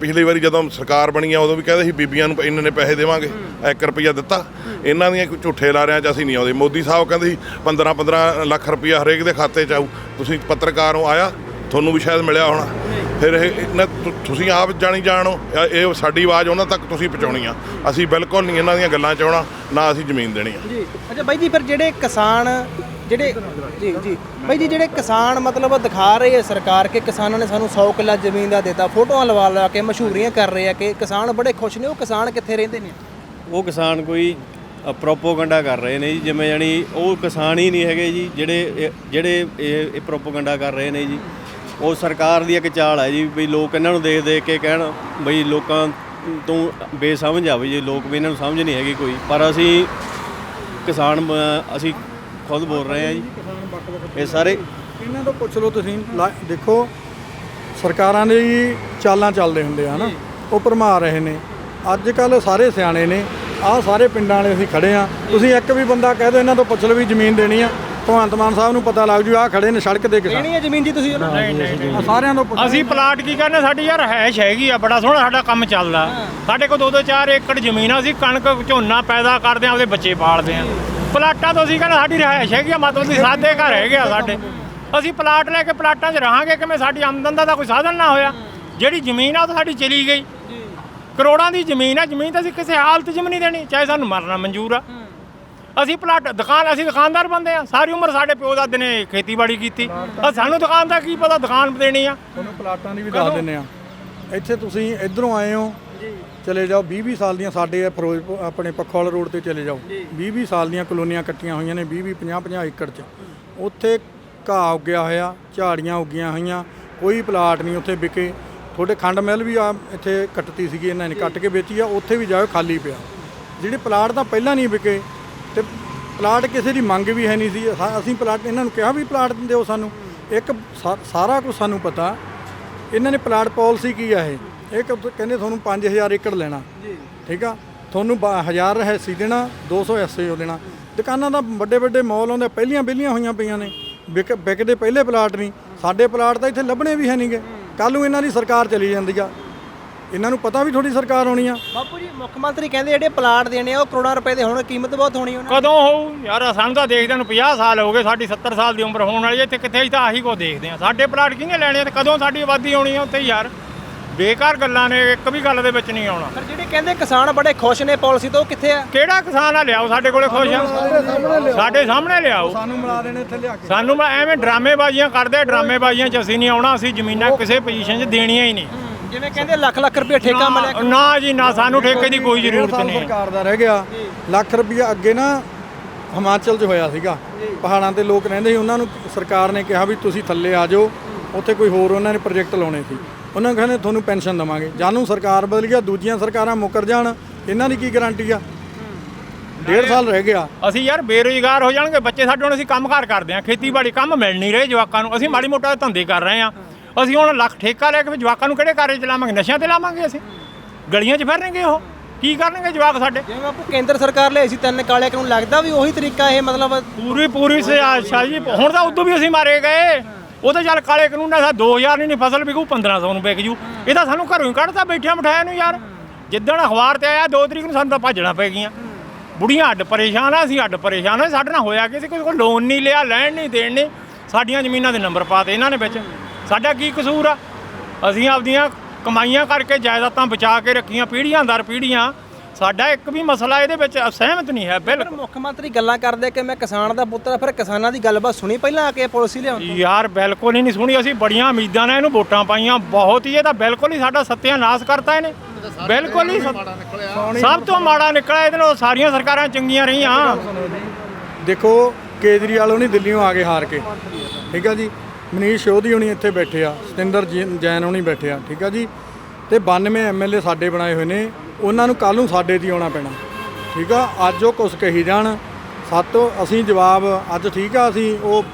ਪਿਛਲੀ ਵਾਰੀ ਜਦੋਂ ਸਰਕਾਰ ਬਣੀ ਆ ਉਦੋਂ ਵੀ ਕਹਿੰਦੇ ਸੀ ਬੀਬੀਆਂ ਨੂੰ ਇੰਨੇ ਨੇ ਪੈਸੇ ਦੇਵਾਂਗੇ 1 ਰੁਪਿਆ ਦਿੱਤਾ। ਇਹਨਾਂ ਦੀਆਂ ਕੋਈ ਝੂਠੇ ਲਾਰਿਆਂ 'ਚ ਅਸੀਂ ਨਹੀਂ ਆਉਂਦੇ। ਮੋਦੀ ਸਾਹਿਬ ਕਹਿੰਦੇ ਸੀ 15 15 ਲੱਖ ਰੁਪਿਆ ਹਰੇਕ ਦੇ ਖਾਤੇ 'ਚ ਆਊ। ਤੁਸੀਂ ਪੱਤਰਕਾਰ ਹੋ ਆਇਆ ਤੁਹਾਨੂੰ ਵੀ ਸ਼ਾਇਦ ਮਿਲਿਆ ਹੋਣਾ। ਫਿਰ ਇਹ ਇਹਨਾਂ ਤੁਸੀਂ ਆਪ ਜਾਣੀ ਜਾਣੋ ਇਹ ਸਾਡੀ ਆਵਾਜ਼ ਉਹਨਾਂ ਤੱਕ ਤੁਸੀਂ ਪਹੁੰਚਾਉਣੀ ਆ। ਅਸੀਂ ਬਿਲਕੁਲ ਨਹੀਂ ਇਹਨਾਂ ਦੀਆਂ ਗੱਲਾਂ 'ਚ ਆਉਣਾ ਨਾ ਅਸੀਂ ਜ਼ਮੀਨ ਦੇਣੀ ਆ। ਜੀ। ਅੱਛਾ ਬਾਈ ਜੀ ਫਿਰ ਜਿਹੜੇ ਕਿਸਾਨ ਜਿਹੜੇ ਜੀ ਜੀ। ਬਾਈ ਜੀ ਜਿਹੜੇ ਕਿਸਾਨ ਮਤਲਬ ਦਿਖਾ ਰਹੇ ਹੈ ਸਰਕਾਰ ਕਿ ਕਿਸਾਨਾਂ ਨੇ ਸਾਨੂੰ 100 ਕਿੱਲਾ ਜ਼ਮੀਨ ਦਾ ਦਿੱਤਾ ਫੋਟੋਆਂ ਲਵਾ ਲਾ ਕੇ ਮਸ਼ਹੂਰੀਆਂ ਕਰ ਰਹੇ ਆ ਕਿ ਕਿਸਾਨ ਬੜੇ ਖੁਸ਼ ਨੇ ਉਹ ਕਿਸਾਨ ਕਿੱਥੇ ਰਹਿੰਦੇ ਨੇ? ਉਹ ਕਿਸਾਨ ਕੋਈ ਪ੍ਰੋਪੋਗੰਡਾ ਕਰ ਰਹੇ ਨੇ ਜੀ ਜਿਵੇਂ ਜਾਨੀ ਉਹ ਕਿਸਾਨ ਹੀ ਨਹੀਂ ਹੈਗੇ ਜੀ ਜਿਹੜੇ ਜਿਹੜੇ ਇਹ ਇਹ ਪ੍ਰੋਪੋਗੰਡਾ ਕਰ ਰਹੇ ਨੇ ਜੀ। ਉਹ ਸਰਕਾਰ ਦੀ ਇੱਕ ਚਾਲ ਹੈ ਜੀ, ਵੀ ਲੋਕ ਇਹਨਾਂ ਨੂੰ ਦੇਖ ਦੇਖ ਕੇ ਕਹਿਣ, ਬਈ ਲੋਕਾਂ ਤੋਂ ਬੇਸਮਝ ਆ ਵੀ ਜੀ ਲੋਕ ਵੀ ਇਹਨਾਂ ਨੂੰ ਸਮਝ ਨਹੀਂ ਹੈਗੀ ਕੋਈ। ਪਰ ਅਸੀਂ ਕਿਸਾਨ ਮ- ਅਸੀਂ ਖੁਦ ਬੋਲ ਰਹੇ ਹਾਂ ਜੀ। ਇਹ ਸਾਰੇ ਇਹਨਾਂ ਤੋਂ ਪੁੱਛ ਲਓ ਤੁਸੀਂ, ਲਾ- ਦੇਖੋ, ਸਰਕਾਰਾਂ ਦੇ ਹੀ ਚਾਲਾਂ ਚੱਲਦੇ ਹੁੰਦੇ ਆ ਨਾ। ਉਹ ਭਰਮਾ ਰਹੇ ਨੇ। ਅੱਜ ਕੱਲ ਸਾਰੇ ਸਿਆਣੇ ਨੇ। ਆਹ ਸਾਰੇ ਪਿੰਡਾਂ ਵਾਲੇ ਅਸੀਂ ਖੜੇ ਆ। ਤੁਸੀਂ ਇੱਕ ਵੀ ਬੰਦਾ ਕਹਿ ਦਿਓ, ਇਹਨਾਂ ਤੋਂ ਪੁੱਛ ਲਓ ਵੀ ਜ਼ਮੀਨ ਦੇਣੀ ਆ। ਭਗਵੰਤ ਮਾਨ ਸਾਹਿਬ ਨੂੰ ਪਤਾ ਲੱਗ ਜੂ ਆਹ ਖੜੇ ਨੇ ਸੜਕ ਦੇ ਕਿਸਾਨ। ਦੇਣੀ ਹੈ ਜ਼ਮੀਨ ਜੀ ਤੁਸੀਂ? ਉਹਨਾਂ ਨੂੰ ਨਹੀਂ ਨਹੀਂ ਨਹੀਂ। ਆਹ ਸਾਰਿਆਂ ਤੋਂ ਪੁੱਛ ਅਸੀਂ ਪਲਾਟ ਕੀ ਕਰਨੇ ਸਾਡੀ ਯਾਰ ਹੈਸ਼ ਹੈਗੀ ਆ ਬੜਾ ਸੋਹਣਾ ਸਾਡਾ ਕੰਮ ਚੱਲਦਾ। ਸਾਡੇ ਕੋਲ ਦੋ ਦੋ ਚਾਰ ਏਕੜ ਜ਼ਮੀਨ ਆ ਅਸੀਂ ਕਣਕ ਝੋਨਾ ਪੈਦਾ ਕਰਦੇ ਆ ਉਹਦੇ ਬੱਚੇ ਪਾਲਦੇ ਆ। ਪਲਾਟਾਂ ਤੋਂ ਅਸੀਂ ਕਹਿੰਦੇ ਸਾਡੀ ਰਿਹਾਇਸ਼ ਹੈਗੀ ਆ ਮਤਲਬ ਦੀ ਸਾਦੇ ਘਰ ਹੈਗੇ ਆ ਸਾਡੇ। ਅਸੀਂ ਪਲਾਟ ਲੈ ਕੇ ਪਲਾਟਾਂ 'ਚ ਰਹਾਂਗੇ ਕਿਵੇਂ ਸਾਡੀ ਆਮਦਨ ਦਾ ਤਾਂ ਕੋਈ ਸਾਧਨ ਨਾ ਹੋਇਆ। ਜਿਹੜੀ ਜ਼ਮੀਨ ਆ ਉਹ ਤਾਂ ਸਾਡੀ ਚਲੀ ਗਈ। ਕਰੋੜਾਂ ਦੀ ਜ਼ਮੀਨ ਆ ਜ਼ਮੀਨ ਤਾਂ ਅਸੀਂ ਕਿਸੇ ਹਾਲਤ 'ਚ ਵੀ ਨਹੀਂ ਦੇਣੀ ਚਾਹੇ ਸਾਨੂੰ ਮਰਨਾ ਮਨਜ਼ੂਰ ਆ। ਅਸੀਂ ਪਲਾਟ ਦੁਕਾਨ ਅਸੀਂ ਦੁਕਾਨਦਾਰ ਬੰਦੇ ਆ ਸਾਰੀ ਉਮਰ ਸਾਡੇ ਪਿਓ ਦਾਦੇ ਨੇ ਖੇਤੀਬਾੜੀ ਕੀਤੀ। ਆ ਸਾਨੂੰ ਦੁਕਾਨ ਦਾ ਕੀ ਪਤਾ? ਦੁਕਾਨ ਦੇਣੀ ਆ। ਤੁਹਾਨੂੰ ਪਲਾਟਾਂ ਦੀ ਵੀ ਦੱਸ ਦਿੰਨੇ ਆ ਇੱਥੇ ਤੁਸੀਂ ਇਧਰੋਂ ਆਏ ਹੋ ਚਲੇ ਜਾਓ। 20 20 ਸਾਲ ਦੀਆਂ ਸਾਡੇ ਫਿਰੋਜ਼ਪੁਰ ਆਪਣੇ ਪੱਖੋਵਾਲ ਰੋਡ ਤੇ ਚਲੇ ਜਾਓ। 20 20 ਸਾਲ ਦੀਆਂ ਕਲੋਨੀਆਂ ਕੱਟੀਆਂ ਹੋਈਆਂ ਨੇ 20 20 50 50 ਏਕੜ 'ਚ। ਉੱਥੇ ਘਾਹ ਉੱਗਿਆ ਹੋਇਆ ਝਾੜੀਆਂ ਉੱਗੀਆਂ ਹੋਈਆਂ ਕੋਈ ਪਲਾਟ ਨਹੀਂ ਉੱਥੇ ਵਿਕੇ। ਤੁਹਾਡੇ ਖੰਡ ਮਿਲ ਵੀ ਆ ਇੱਥੇ ਕੱਟਤੀ ਸੀਗੀ ਇਹਨਾਂ ਨੇ ਕੱਟ ਕੇ ਵੇਚੀ ਆ ਉੱਥੇ ਵੀ ਜਾਓ ਖਾਲੀ ਪਿਆ। ਜਿਹੜੇ ਪਲਾਟ ਤਾਂ ਪਹਿਲਾਂ ਨਹੀਂ ਵਿਕੇ ਤੇ ਪਲਾਟ ਕਿਸੇ ਦੀ ਮੰਗ ਵੀ ਹੈ ਨਹੀਂ ਸੀ। ਅਸਾਂ- ਅਸੀਂ ਪਲਾਟ ਇਹਨਾਂ ਨੂੰ ਕਿਹਾ ਵੀ ਪਲਾਟ ਦਿਓ ਸਾਨੂੰ। ਇੱਕ ਸਾ- ਸਾਰਾ ਕੁਝ ਸਾਨੂੰ ਪਤਾ। ਇਹਨਾਂ ਨੇ ਪਲਾਟ ਪਾਲਿਸੀ ਕੀ ਆ ਇਹ? ਇਹ ਕ- ਕਹਿੰਦੇ ਤੁਹਾਨੂੰ 5000 ਏਕੜ ਲੈਣਾ। ਠੀਕ ਆ? ਤੁਹਾਨੂੰ 1000 ਰਹਿਸੀ ਦੇਣਾ 200 ਐਸਏ ਦੇਣਾ। ਦੁਕਾਨਾਂ ਦਾ ਵੱਡੇ ਵੱਡੇ ਮਾਲ ਆਉਂਦੇ ਪਹਿਲੀਆਂ ਬਿਲੀਆਂ ਹੋਈਆਂ ਪਈਆਂ ਨੇ। ਵਿਕ ਵਿਕਦੇ ਪਹਿਲੇ ਪਲਾਟ ਨਹੀਂ। ਸਾਡੇ ਪਲਾਟ ਤਾਂ ਇੱਥੇ ਲੱਭਣੇ ਵੀ ਹੈ ਨਹੀਂਗੇ ਕੱਲ ਨੂੰ ਇਹਨਾਂ ਦੀ ਸਰਕਾਰ ਚਲੀ ਜਾਂਦੀ ਆ। ਇਹਨਾਂ ਨੂੰ ਪਤਾ ਵੀ ਥੋੜੀ ਸਰਕਾਰ ਆਉਣੀ ਆ। ਬਾਪੂ ਜੀ ਮੁੱਖ ਮੰਤਰੀ ਕਹਿੰਦੇ ਜਿਹੜੇ ਪਲਾਟ ਦੇਣੇ ਆ ਉਹ ਕਰੋੜਾਂ ਰੁਪਏ ਦੇ ਹੋਣ ਕੀਮਤ ਬਹੁਤ ਹੋਣੀ ਉਹਨਾਂ ਕਦੋਂ ਹੋਊ? ਯਾਰ ਸਾਨੂੰ ਤਾਂ ਦੇਖਦੇ ਨੂੰ 50 ਸਾਲ ਹੋ ਗਏ ਸਾਡੀ 70 ਸਾਲ ਦੀ ਉਮਰ ਹੋਣ ਵਾਲੀ ਹੈ, ਇੱਥੇ ਕਿੱਥੇ ਅਸੀਂ ਤਾਂ ਆਹੀ ਕੋ ਦੇਖਦੇ ਆ ਸਾਡੇ ਪਲਾਟ ਕਿਹਨੇ ਲੈਣੇ ਆ ਤੇ ਕਦੋਂ ਸਾਡੀ ਆਬਾਦੀ ਆਉਣੀ ਆ ਉੱਥੇ ਯਾਰ? ਬੇਕਾਰ ਗੱਲਾਂ ਨੇ ਇੱਕ ਵੀ ਗੱਲ ਦੇ ਵਿੱਚ ਨਹੀਂ ਆਉਣਾ। ਪਰ ਜਿਹੜੇ ਕਹਿੰਦੇ ਕਿਸਾਨ ਬੜੇ ਖੁਸ਼ ਨੇ ਪਾਲਿਸੀ ਤੋਂ ਉਹ ਕਿੱਥੇ ਆ? ਕਿਹੜਾ ਕਿਸਾਨ ਆ ਲਿਆਓ ਸਾਡੇ ਕੋਲੇ ਖੁਸ਼ ਆ। ਸਾਡੇ ਸਾਹਮਣੇ ਲਿਆਓ। ਸਾਨੂੰ ਮਿਲਾ ਦੇਣੇ ਇੱਥੇ ਲਿਆ ਕੇ। ਸਾਨੂੰ ਮੈਂ ਐਵੇਂ ਡਰਾਮੇਬਾਜ਼ੀਆਂ ਕਰਦੇ ਡਰਾਮੇਬਾਜ਼ੀਆਂ 'ਚ ਅਸੀਂ ਨਹੀਂ ਆਉਣਾ ਅਸੀਂ ਜ਼ਮੀਨਾਂ ਕਿਸੇ ਪੋਜੀਸ਼ਨ 'ਚ ਦੇਣੀਆਂ ਹੀ ਨਹੀਂ। ਜਿਵੇਂ ਕਹਿੰਦੇ ਲੱਖ ਲੱਖ ਰੁਪਏ ਠੇਕਾ ਮਿਲਿਆ ਨਾ- ਜੀ ਨਾ ਸਾਨੂੰ ਠੇਕੇ ਦੀ ਕੋਈ ਜ਼ਰੂਰਤ ਨਹੀਂ ਸਰਕਾਰ ਦਾ ਰਹਿ ਗਿਆ। ਲੱਖ ਰੁਪਈਆ ਅੱਗੇ ਨਾ ਹਿਮਾਚਲ 'ਚ ਹੋਇਆ ਸੀਗਾ। ਪਹਾੜਾਂ ਤੇ ਲੋਕ ਰਹਿੰਦੇ ਸੀ ਉਹਨਾਂ ਨੂੰ ਸਰਕਾਰ ਨੇ ਕਿਹਾ ਵੀ ਤੁਸੀਂ ਥੱਲੇ ਆ ਜਾਓ। ਉੱਥੇ ਕੋਈ ਹੋਰ ਉਹਨਾਂ ਨੇ ਪ੍ਰੋਜੈਕਟ ਲਾਉਣੇ ਸੀ। ਉਹਨਾਂ ਕਹਿੰਦੇ ਤੁਹਾਨੂੰ ਪੈਨਸ਼ਨ ਦਵਾਂਗੇ। ਜਾਨੂੰ ਸਰਕਾਰ ਬਦਲ ਗਿਆ ਦੂਜੀਆਂ ਸਰਕਾਰਾਂ ਮੁੱਕਰ ਜਾਣ। ਇਹਨਾਂ ਦੀ ਕੀ ਗਾਰੰਟੀ ਆ? ਡੇਢ ਸਾਲ ਰਹਿ ਗਿਆ। ਅਸੀਂ ਯਾਰ ਬੇਰੁਜ਼ਗਾਰ ਹੋ ਜਾਣਗੇ ਬੱਚੇ ਸਾਡੇ ਹੁਣ ਅਸੀਂ ਕੰਮਕਾਰ ਕਰਦੇ ਹਾਂ। ਖੇਤੀਬਾੜੀ ਕੰਮ ਮਿਲ ਨਹੀਂ ਰਹੇ ਜਵਾਕਾਂ ਨੂੰ। ਅਸੀਂ ਮਾੜੀ ਮੋਟਾ ਧੰਦੇ ਕਰ ਰਹੇ ਹਾਂ। ਅਸੀਂ ਹੁਣ ਲੱਖ ਠੇਕਾ ਲੈ ਕੇ ਜਵਾਕਾਂ ਨੂੰ ਕਿਹੜੇ ਕਾਰਜ ਚਲਾਵਾਂਗੇ ਨਸ਼ਿਆਂ ਤੇ ਲਾਵਾਂਗੇ ਅਸੀਂ। ਗਲੀਆਂ 'ਚ ਫਿਰਨਗੇ ਉਹ। ਕੀ ਕਰਨਗੇ ਜਵਾਕ ਸਾਡੇ? ਜਿਵੇਂ ਬਾਪੂ ਕੇਂਦਰ ਸਰਕਾਰ ਲਈ ਸੀ ਤਿੰਨ ਕਾਲੇ ਕਾਨੂੰਨ ਲੱਗਦਾ ਵੀ ਉਹੀ ਤਰੀਕਾ ਇਹ ਮਤਲਬ ਪੂਰੀ ਪੂਰੀ ਸਿਆਸਾ ਜੀ ਹੁਣ ਤਾਂ ਉਦੋਂ ਵੀ ਅਸੀਂ ਮਾਰੇ ਗਏ। ਉਹ ਤਾਂ ਚੱਲ ਕਾਲੇ ਕਾਨੂੰਨ ਨਾਲ 2000 ਨਹੀਂ ਨਹੀਂ ਫਸਲ ਵਿਕੂ 1500 ਨੂੰ ਵਿਕ ਜੂ। ਇਹ ਤਾਂ ਸਾਨੂੰ ਘਰੋਂ ਹੀ ਕੱਢਤਾ ਬੈਠਿਆਂ ਬਿਠਾਇਆ ਨੂੰ ਯਾਰ। ਜਿੱਦਣ ਅਖਬਾਰ ਤੇ ਆਇਆ 2 ਤਰੀਕ ਨੂੰ ਸਾਨੂੰ ਤਾਂ ਭੱਜਣਾ ਪੈ ਗਈਆਂ। ਬੁੜੀਆਂ ਅੱਡ ਪਰੇਸ਼ਾਨ ਆ ਅਸੀਂ ਅੱਡ ਪਰੇਸ਼ਾਨ ਆ। ਸਾਡੇ ਨਾਲ ਹੋਇਆ ਕਿਸੇ ਕੋਈ ਕੋਈ ਲੋਨ ਨਹੀਂ ਲਿਆ ਲੈਣ ਨਹੀਂ ਦੇਣ ਨਹੀਂ। ਸਾਡੀਆਂ ਜ਼ਮੀਨਾਂ ਦੇ ਨੰਬਰ ਪਾਤੇ ਇਹਨਾਂ ਨੇ ਵਿੱਚ। ਸਾਡਾ ਕੀ ਕਸੂਰ ਆ? ਅਸੀਂ ਆਪਦੀਆਂ ਕਮਾਈਆਂ ਕਰਕੇ ਜਾਇਦਾਦਾਂ ਬਚਾ ਕੇ ਰੱਖੀਆਂ ਪੀੜ੍ਹੀਆਂ ਦਰ ਪੀੜ੍ਹੀਆਂ। ਸਾਡਾ ਇੱਕ ਵੀ ਮਸਲਾ ਇਹਦੇ ਵਿੱਚ ਸਹਿਮਤ ਨਹੀਂ ਹੈ ਬਿਲਕੁਲ। ਮੁੱਖ ਮੰਤਰੀ ਗੱਲਾਂ ਕਰਦੇ ਕਿ ਮੈਂ ਕਿਸਾਨ ਦਾ ਪੁੱਤਰ ਆ, ਫਿਰ ਕਿਸਾਨਾਂ ਦੀ ਗੱਲਬਾਤ ਸੁਣੀ ਪਹਿਲਾਂ ਆ ਕੇ ਪਾਲਿਸੀ ਲਿਆਉਣ? ਯਾਰ ਬਿਲਕੁਲ ਹੀ ਨਹੀਂ ਸੁਣੀ। ਅਸੀਂ ਬੜੀਆਂ ਉਮੀਦਾਂ ਨਾਲ ਇਹਨੂੰ ਵੋਟਾਂ ਪਾਈਆਂ। ਬਹੁਤ ਹੀ ਇਹ ਤਾਂ ਬਿਲਕੁਲ ਹੀ ਸਾਡਾ ਸੱਤਿਆਨਾਸ਼ ਕਰਤਾ ਇਹਨੇ। ਬਿਲਕੁਲ ਹੀ ਸਭ- ਸਭ ਤੋਂ ਮਾੜਾ ਨਿਕਲਿਆ ਇਹਦੇ ਨਾਲ ਸਾਰੀਆਂ ਸਰਕਾਰਾਂ ਚੰਗੀਆਂ ਰਹੀਆਂ। ਦੇਖੋ ਕੇਜਰੀਵਾਲ ਉਹਨੀ ਦਿੱਲੀੋਂ ਆ ਕੇ ਹਾਰ ਕੇ। ਠੀਕ ਆ ਜੀ? ਮਨੀਸ਼ ਸ਼ੋਧੀ ਹੁਣੀ ਇੱਥੇ ਬੈਠੇ ਆ ਸਤਿੰਦਰ ਜੀ- ਜੈਨ ਹੁਣੀ ਬੈਠੇ ਆ ਠੀਕ ਆ ਜੀ? ਤੇ 92 ਐਮਐਲਏ ਸਾਡੇ ਬਣਾਏ ਹੋਏ ਨੇ ਉਹਨਾਂ ਨੂੰ ਕੱਲ ਨੂੰ ਸਾਡੇ ਦੀ ਆਉਣਾ ਪੈਣਾ ਠੀਕ ਆ? ਅੱਜ ਉਹ ਕੁਛ ਕਹੀ ਜਾਣ ਸਾਤੋਂ ਅਸੀਂ ਜਵਾਬ ਅੱਜ ਠੀਕ ਆ ਅਸੀਂ ਉਹ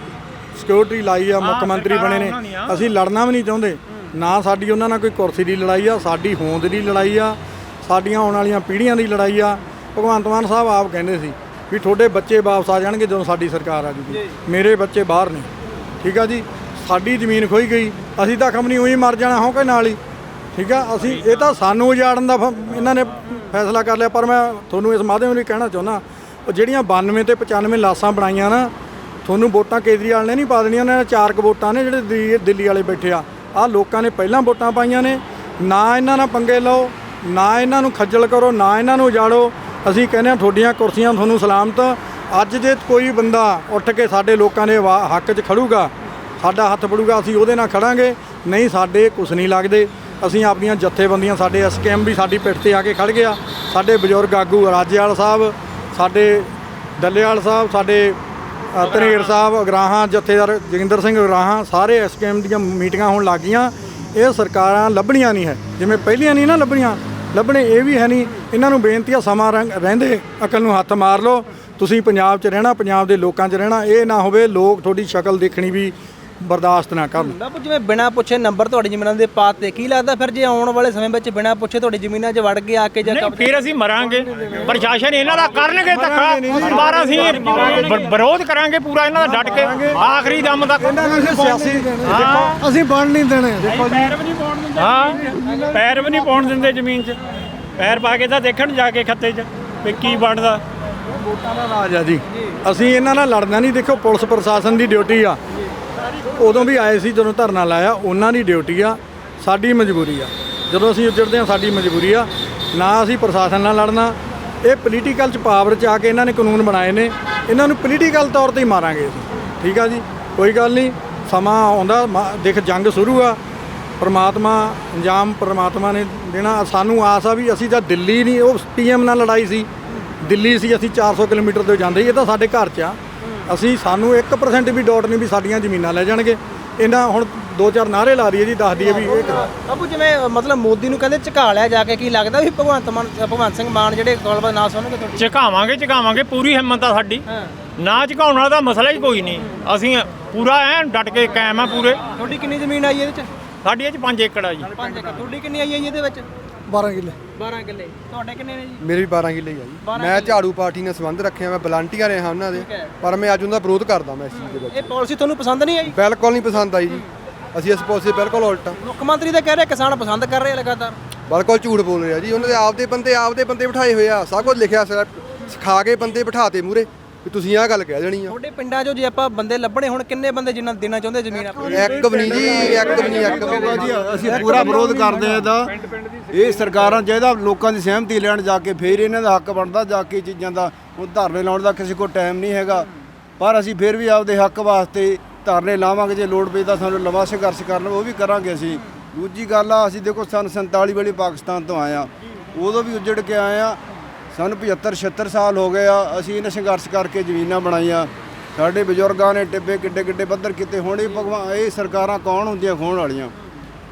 ਸਿਕਿਉਰਿਟੀ ਲਾਈ ਆ ਮੁੱਖ ਮੰਤਰੀ ਬਣੇ ਨੇ। ਅਸੀਂ ਲੜਨਾ ਵੀ ਨਹੀਂ ਚਾਹੁੰਦੇ ਨਾ ਸਾਡੀ ਉਹਨਾਂ ਨਾਲ ਕੋਈ ਕੁਰਸੀ ਦੀ ਲੜਾਈ ਆ ਸਾਡੀ ਹੋਂਦ ਦੀ ਲੜਾਈ ਆ ਸਾਡੀਆਂ ਆਉਣ ਵਾਲੀਆਂ ਪੀੜ੍ਹੀਆਂ ਦੀ ਲੜਾਈ ਆ ਭਗਵੰਤ ਮਾਨ ਸਾਹਿਬ ਆਪ ਕਹਿੰਦੇ ਸੀ ਵੀ ਤੁਹਾਡੇ ਬੱਚੇ ਵਾਪਸ ਆ ਜਾਣਗੇ ਜਦੋਂ ਸਾਡੀ ਸਰਕਾਰ ਆ ਜੂਗੀ ਮੇਰੇ ਬੱਚੇ ਬਾਹਰ ਨੇ ਠੀਕ ਆ ਜੀ? ਸਾਡੀ ਜ਼ਮੀਨ ਖੋਈ ਗਈ। ਅਸੀਂ ਤਾਂ ਖਮ ਉਹੀ ਮਰ ਜਾਣਾ, ਹੋ ਕੇ ਨਾਲ ਹੀ। ਠੀਕ ਆ? ਅਸੀਂ, ਇਹ ਤਾਂ ਸਾਨੂੰ ਉਜਾੜਨ ਦਾ ਫ- ਇਹਨਾਂ ਨੇ ਫੈਸਲਾ ਕਰ ਲਿਆ, ਪਰ ਮੈਂ ਤੁਹਾਨੂੰ ਇਸ ਮਾਧਿਅਮ ਲਈ ਕਹਿਣਾ ਚਾਹੁੰਦਾ, ਉਹ ਜਿਹੜੀਆਂ 92 ਤੇ 95 ਲਾਸਾਂ ਬਣਾਈਆਂ ਨਾ, ਤੁਹਾਨੂੰ ਵੋਟਾਂ ਕੇਜਰੀਵਾਲ ਨੇ ਨਹੀਂ ਪਾ ਦੇਣੀਆਂ, ਉਹਨਾਂ ਨੇ ਚਾਰ ਕੁ ਵੋਟਾਂ ਨੇ ਜਿਹੜੇ ਦਿੱਲੀ- ਵਾਲੇ ਬੈਠੇ ਆ। ਆ ਲੋਕਾਂ ਨੇ ਪਹਿਲਾਂ ਵੋਟਾਂ ਪਾਈਆਂ ਨੇ, ਨਾ ਇਹਨਾਂ ਨਾਲ ਪੰਗੇ ਲਓ, ਨਾ ਇਹਨਾਂ ਨੂੰ ਖੱਜਲ ਕਰੋ, ਨਾ ਇਹਨਾਂ ਨੂੰ ਉਜਾੜੋ। ਅਸੀਂ ਕਹਿੰਦੇ ਆ, ਤੁਹਾਡੀਆਂ ਕੁਰਸੀਆਂ ਤੁਹਾਨੂੰ ਸਲਾਮਤ। ਅੱਜ ਜੇ ਕੋਈ ਬੰਦਾ ਉੱਠ ਕੇ ਸਾਡੇ ਲੋਕਾਂ ਦੇ ਵਾ- ਹੱਕ 'ਚ ਖੜੂਗਾ ਸਾਡਾ ਹੱਥ ਫੜੂਗਾ ਅਸੀਂ ਉਹਦੇ ਨਾਲ ਖੜਾਂਗੇ। ਨਹੀਂ ਸਾਡੇ ਕੁਛ ਨਹੀਂ ਲੱਗਦੇ। ਅਸੀਂ ਆਪਣੀਆਂ ਜਥੇਬੰਦੀਆਂ ਸਾਡੇ ਐਸਕੇਐਮ ਵੀ ਸਾਡੀ ਪਿੱਠ ਤੇ ਆ ਕੇ ਖੜ ਗਿਆ। ਸਾਡੇ ਬਜ਼ੁਰਗ ਆਗੂ ਰਾਜੇਵਾਲ ਸਾਹਿਬ ਸਾਡੇ ਦੱਲੇਵਾਲ ਸਾਹਿਬ ਸਾਡੇ ਅ, ਸਾਹਿਬ ਅਗਰਾਹਾਂ ਜਥੇਦਾਰ ਜੋਗਿੰਦਰ ਸਿੰਘ ਅਗਰਾਹਾਂ ਸਾਰੇ ਐਸਕੇਐਮ ਦੀਆਂ ਮੀਟਿੰਗਾਂ ਹੋਣ ਲੱਗੀਆਂ ਇਹ ਸਰਕਾਰਾਂ ਲੱਭਣੀਆਂ ਨਹੀਂ ਹੈ। ਜਿਵੇਂ ਪਹਿਲੀਆਂ ਨਹੀਂ ਨਾ ਲੱਭਣੀਆਂ। ਲੱਭਣੇ ਇਹ ਵੀ ਹੈ ਨਹੀਂ ਇਹਨਾਂ ਨੂੰ ਬੇਨਤੀ ਆ ਸਮਾਂ ਰੰਗ ਰਹਿੰਦੇ ਅਕਲ ਨੂੰ ਹੱਥ ਮਾਰ ਲਓ। ਤੁਸੀਂ ਪੰਜਾਬ 'ਚ ਰਹਿਣਾ ਪੰਜਾਬ ਦੇ ਲੋਕਾਂ 'ਚ ਰਹਿਣਾ। ਇਹ ਨਾ ਹੋਵੇ ਲੋਕ ਤੁਹਾਡੀ ਸ਼ਕਲ ਦੇਖਣੀ ਵੀ ਬਰਦਾਸ਼ਤ ਨਾ ਕਰਨ। ਬਾਪੂ ਜਿਵੇਂ ਬਿਨਾਂ ਪੁੱਛੇ ਨੰਬਰ ਤੁਹਾਡੀ ਜ਼ਮੀਨਾਂ ਦੇ ਪਾਤੇ ਕੀ ਲੱਗਦਾ? ਫਿਰ ਜੇ ਆਉਣ ਵਾਲੇ ਸਮੇਂ ਵਿੱਚ ਬਿਨਾਂ ਪੁੱਛੇ ਤੁਹਾਡੀ ਜ਼ਮੀਨਾਂ 'ਚ ਵੜ ਕੇ ਆ ਕੇ ਜਾਂ ਨਹੀਂ ਕਬਜ਼ਾ- ਫਿਰ ਅਸੀਂ ਮਰਾਂਗੇ। ਪ੍ਰਸ਼ਾਸਨ ਇਹਨਾਂ ਦਾ ਕਰਨਗੇ ਧੱਕਾ। ਦੁਬਾਰਾ ਅਸੀਂ ਵ- ਵਿਰੋਧ ਕਰਾਂਗੇ ਪੂਰਾ ਇਹਨਾਂ ਦਾ ਡਟ ਕੇ। ਆਖਰੀ ਦਮ ਤੱਕ। ਸਿਆਸੀ ਅਸੀਂ ਬਣ ਨਹੀਂ ਦੇਣੇ। ਪੈਰ ਵੀ ਨਹੀਂ ਪਾਉਣ ਦਿੰਦੇ। ਹਾਂ ਪੈਰ ਵੀ ਨਹੀਂ ਪਾਉਣ ਦਿੰਦੇ ਜ਼ਮੀਨ 'ਚ। ਪੈਰ ਪਾ ਕੇ ਤਾਂ ਦੇਖਣ ਜਾ ਕੇ ਖੱਤੇ 'ਚ ਵੀ ਕੀ ਬਣਦਾ। ਵੋਟਾਂ ਦਾ ਰਾਜ ਆ ਜੀ। ਅਸੀਂ ਇਹਨਾਂ ਨਾਲ ਲੜਨਾ ਨਹੀਂ। ਦੇਖੋ ਪੁਲਿਸ ਪ੍ਰਸ਼ਾਸਨ ਦੀ ਡਿਊਟੀ ਆ। ਉਦੋਂ ਵੀ ਆਏ ਸੀ ਜਦੋਂ ਧਰਨਾ ਲਾਇਆ ਉਹਨਾਂ ਦੀ ਡਿਊਟੀ ਆ ਸਾਡੀ ਮਜਬੂਰੀ ਆ। ਜਦੋਂ ਅਸੀਂ ਉੱਜੜਦੇ ਆ ਸਾਡੀ ਮਜਬੂਰੀ ਆ। ਨਾ ਅਸੀਂ ਪ੍ਰਸ਼ਾਸਨ ਨਾਲ ਲੜਨਾ ਇਹ ਪੋਲੀਟੀਕਲ ਚ ਪਾਵਰ ਚ ਆ ਕੇ ਇਹਨਾਂ ਨੇ ਕਾਨੂੰਨ ਬਣਾਏ ਨੇ ਇਹਨਾਂ ਨੂੰ ਪੋਲੀਟੀਕਲ ਤੌਰ ਤੇ ਹੀ ਮਾਰਾਂਗੇ ਅਸੀਂ। ਠੀਕ ਆ ਜੀ? ਕੋਈ ਗੱਲ ਨਹੀਂ ਸਮਾਂ ਆਉਂਦਾ ਮਾ- ਦੇਖ ਜੰਗ ਸ਼ੁਰੂ ਆ ਪਰਮਾਤਮਾ ਅੰਜਾਮ ਪਰਮਾਤਮਾ ਨੇ ਦੇਣਾ। ਸਾਨੂੰ ਆਸ ਆ ਵੀ ਅਸੀਂ ਤਾਂ ਦਿੱਲੀ ਨਹੀਂ ਉਹ ਪੀਐਮ ਨਾਲ ਲੜਾਈ ਸੀ। ਦਿੱਲੀ ਸੀ ਅਸੀਂ 400 ਕਿਲੋਮੀਟਰ ਤੋਂ ਜਾਂਦੇ ਸੀ, ਇਹ ਤਾਂ ਸਾਡੇ ਘਰ 'ਚ ਆ। ਅਸੀਂ ਸਾਨੂੰ 1% ਵੀ ਡਾਊਟ ਨਹੀਂ ਵੀ ਸਾਡੀਆਂ ਜ਼ਮੀਨਾਂ ਲੈ ਜਾਣਗੇ। ਇਹਨਾਂ ਹੁਣ ਦੋ ਚਾਰ ਨਾਰੇ ਲਾ ਰਹੀ ਹੈ ਜੀ ਦੱਸ ਦਈਏ ਵੀ ਇਹ ਬਾਪੂ ਜਿਵੇਂ ਮਤਲਬ ਮੋਦੀ ਨੂੰ ਕਹਿੰਦੇ ਝਕਾ ਲਿਆ ਜਾ ਕੇ ਕੀ ਲੱਗਦਾ ਵੀ ਭਗਵੰਤ ਮਾਨ ਭਗਵੰਤ ਸਿੰਘ ਮਾਨ ਜਿਹੜੇ ਗੱਲਬਾਤ ਨਾ ਸੁਣਨਗੇ ਤੁਹਾਡੀ? ਝੁਕਾਵਾਂਗੇ ਝੁਕਾਵਾਂਗੇ ਪੂਰੀ ਹਿੰਮਤ ਆ ਸਾਡੀ। ਹਾਂ। ਨਾ ਝੁਕਾਉਣ ਵਾਲਾ ਤਾਂ ਮਸਲਾ ਹੀ ਕੋਈ ਨਹੀਂ। ਅਸੀਂ ਪੂਰਾ ਐਨ ਡਟ ਕੇ ਕਾਇਮ ਆ ਪੂਰੇ। ਤੁਹਾਡੀ ਕਿੰਨੀ ਜ਼ਮੀਨ ਆਈ ਇਹਦੇ 'ਚ? ਸਾਡੀ ਇਹ 'ਚ 5 ਏਕੜ ਆ ਜੀ। 5 ਏਕੜ। ਤੁਹਾਡੀ ਕਿੰਨੀ ਆਈ ਹੈ ਜੀ ਇਹਦੇ ਵਿੱਚ? 12 ਕਿੱਲੇ। 12 ਕਿੱਲੇ। ਤੁਹਾਡੇ ਕਿੰਨੇ ਨੇ ਜੀ? ਮੇਰੀ ਵੀ 12 ਕਿੱਲੇ ਹੀ ਆ ਜੀ। ਮੈਂ ਝਾੜੂ ਪਾਰਟੀ ਨਾਲ ਸੰਬੰਧ ਰੱਖਿਆ ਮੈਂ ਵਲੰਟੀਅਰ ਰਿਹਾ ਉਹਨਾਂ ਦੇ ਹੈ। ਪਰ ਮੈਂ ਅੱਜ ਉਹਦਾ ਵਿਰੋਧ ਕਰਦਾ ਮੈਂ ਇਸ ਚੀਜ਼ ਦੇ ਵਿੱਚ। ਇਹ ਪਾਲਿਸੀ ਤੁਹਾਨੂੰ ਪਸੰਦ ਨਹੀਂ ਆਈ? ਬਿਲਕੁਲ ਨਹੀਂ ਪਸੰਦ ਆਈ ਜੀ। ਅਸੀਂ ਇਸ ਪਾਸੇ ਬਿਲਕੁਲ ਉਲਟਾ ਮੁੱਖ ਮੰਤਰੀ ਤਾਂ ਕਹਿ ਰਹੇ ਕਿਸਾਨ ਪਸੰਦ ਕਰ ਰਹੇ ਆ ਲਗਾਤਾਰ। ਬਿਲਕੁਲ ਝੂਠ ਬੋਲ ਰਿਹਾ ਜੀ। ਉਹਨਾਂ ਦੇ ਆਪਦੇ ਬੰਦੇ ਆਪਦੇ ਬੰਦੇ ਬਿਠਾਏ ਹੋਏ ਆ। ਸਭ ਕੁਝ ਲਿਖਿਆ ਸਿਰ। ਸਿਖਾ ਕੇ ਬੰਦੇ ਬਿਠਾਤੇ ਮੂਰੇ ਵੀ ਤੁਸੀਂ ਆਹ ਗੱਲ ਕਹਿ ਦੇਣੀ ਆ। ਤੁਹਾਡੇ ਪਿੰਡਾਂ 'ਚੋਂ ਜੇ ਆਪਾਂ ਬੰਦੇ ਲੱਭਣੇ ਹੁਣ ਕਿੰਨੇ ਬੰਦੇ ਜਿਨ੍ਹਾਂ ਦੇਣਾ ਚਾਹੁੰਦੇ ਜ਼ਮੀਨ ਆਪਣੀ? ਇੱਕ ਵੀ ਨਹੀਂ ਜੀ ਇੱਕ ਵੀ ਨਹੀਂ ਇੱਕ ਵੀ ਨਹੀਂ। ਜੀ ਅਸੀਂ ਪੂਰਾ ਵਿਰੋਧ ਕਰਦੇ ਆ ਇਹਦਾ। ਇਹ ਸਰਕਾਰਾਂ ਚਾਹੀਦਾ ਲੋਕਾਂ ਦੀ ਸਹਿਮਤੀ ਲੈਣ ਜਾ ਕੇ ਫੇਰ ਇਹਨਾਂ ਦਾ ਹੱਕ ਬਣਦਾ ਜਾ ਕੇ ਚੀਜ਼ਾਂ ਦਾ ਉਹ ਧਰਨੇ ਲਾਉਣ ਦਾ ਕਿਸੇ ਕੋਲ ਟਾਈਮ ਨਹੀਂ ਹੈਗਾ। ਪਰ ਅਸੀਂ ਫੇਰ ਵੀ ਆਪਦੇ ਹੱਕ ਵਾਸਤੇ ਧਰਨੇ ਲਾਵਾਂਗੇ, ਜੇ ਲੋੜ ਪਈ ਤਾਂ ਸਾਨੂੰ ਲੰਬਾ ਸੰਘਰਸ਼ ਕਰਨਾ, ਉਹ ਵੀ ਕਰਾਂਗੇ ਅਸੀਂ। ਦੂਜੀ ਗੱਲ ਆ, ਅਸੀਂ ਦੇਖੋ ਸਨ 47 ਵੇਲੇ ਪਾਕਿਸਤਾਨ ਤੋਂ ਆਏ ਆ। ਉਦੋਂ ਵੀ ਉੱਜੜ ਕੇ ਆਏ ਆ। ਸਾਨੂੰ 75 76 ਸਾਲ ਹੋ ਗਏ ਆ, ਅਸੀਂ ਇਹਨਾਂ ਸੰਘਰਸ਼ ਕਰਕੇ ਜ਼ਮੀਨਾਂ ਬਣਾਈਆਂ। ਸਾਡੇ ਬਜ਼ੁਰਗਾਂ ਨੇ ਟਿੱਬੇ ਕਿੱਡੇ ਕਿੱਡੇ ਪੱਧਰ ਕੀਤੇ। ਹੁਣ ਇਹ ਭਗਵਾਨ, ਇਹ ਸਰਕਾਰਾਂ ਕੌਣ ਹੁੰਦੀਆਂ ਖੋਣ ਵਾਲੀਆਂ?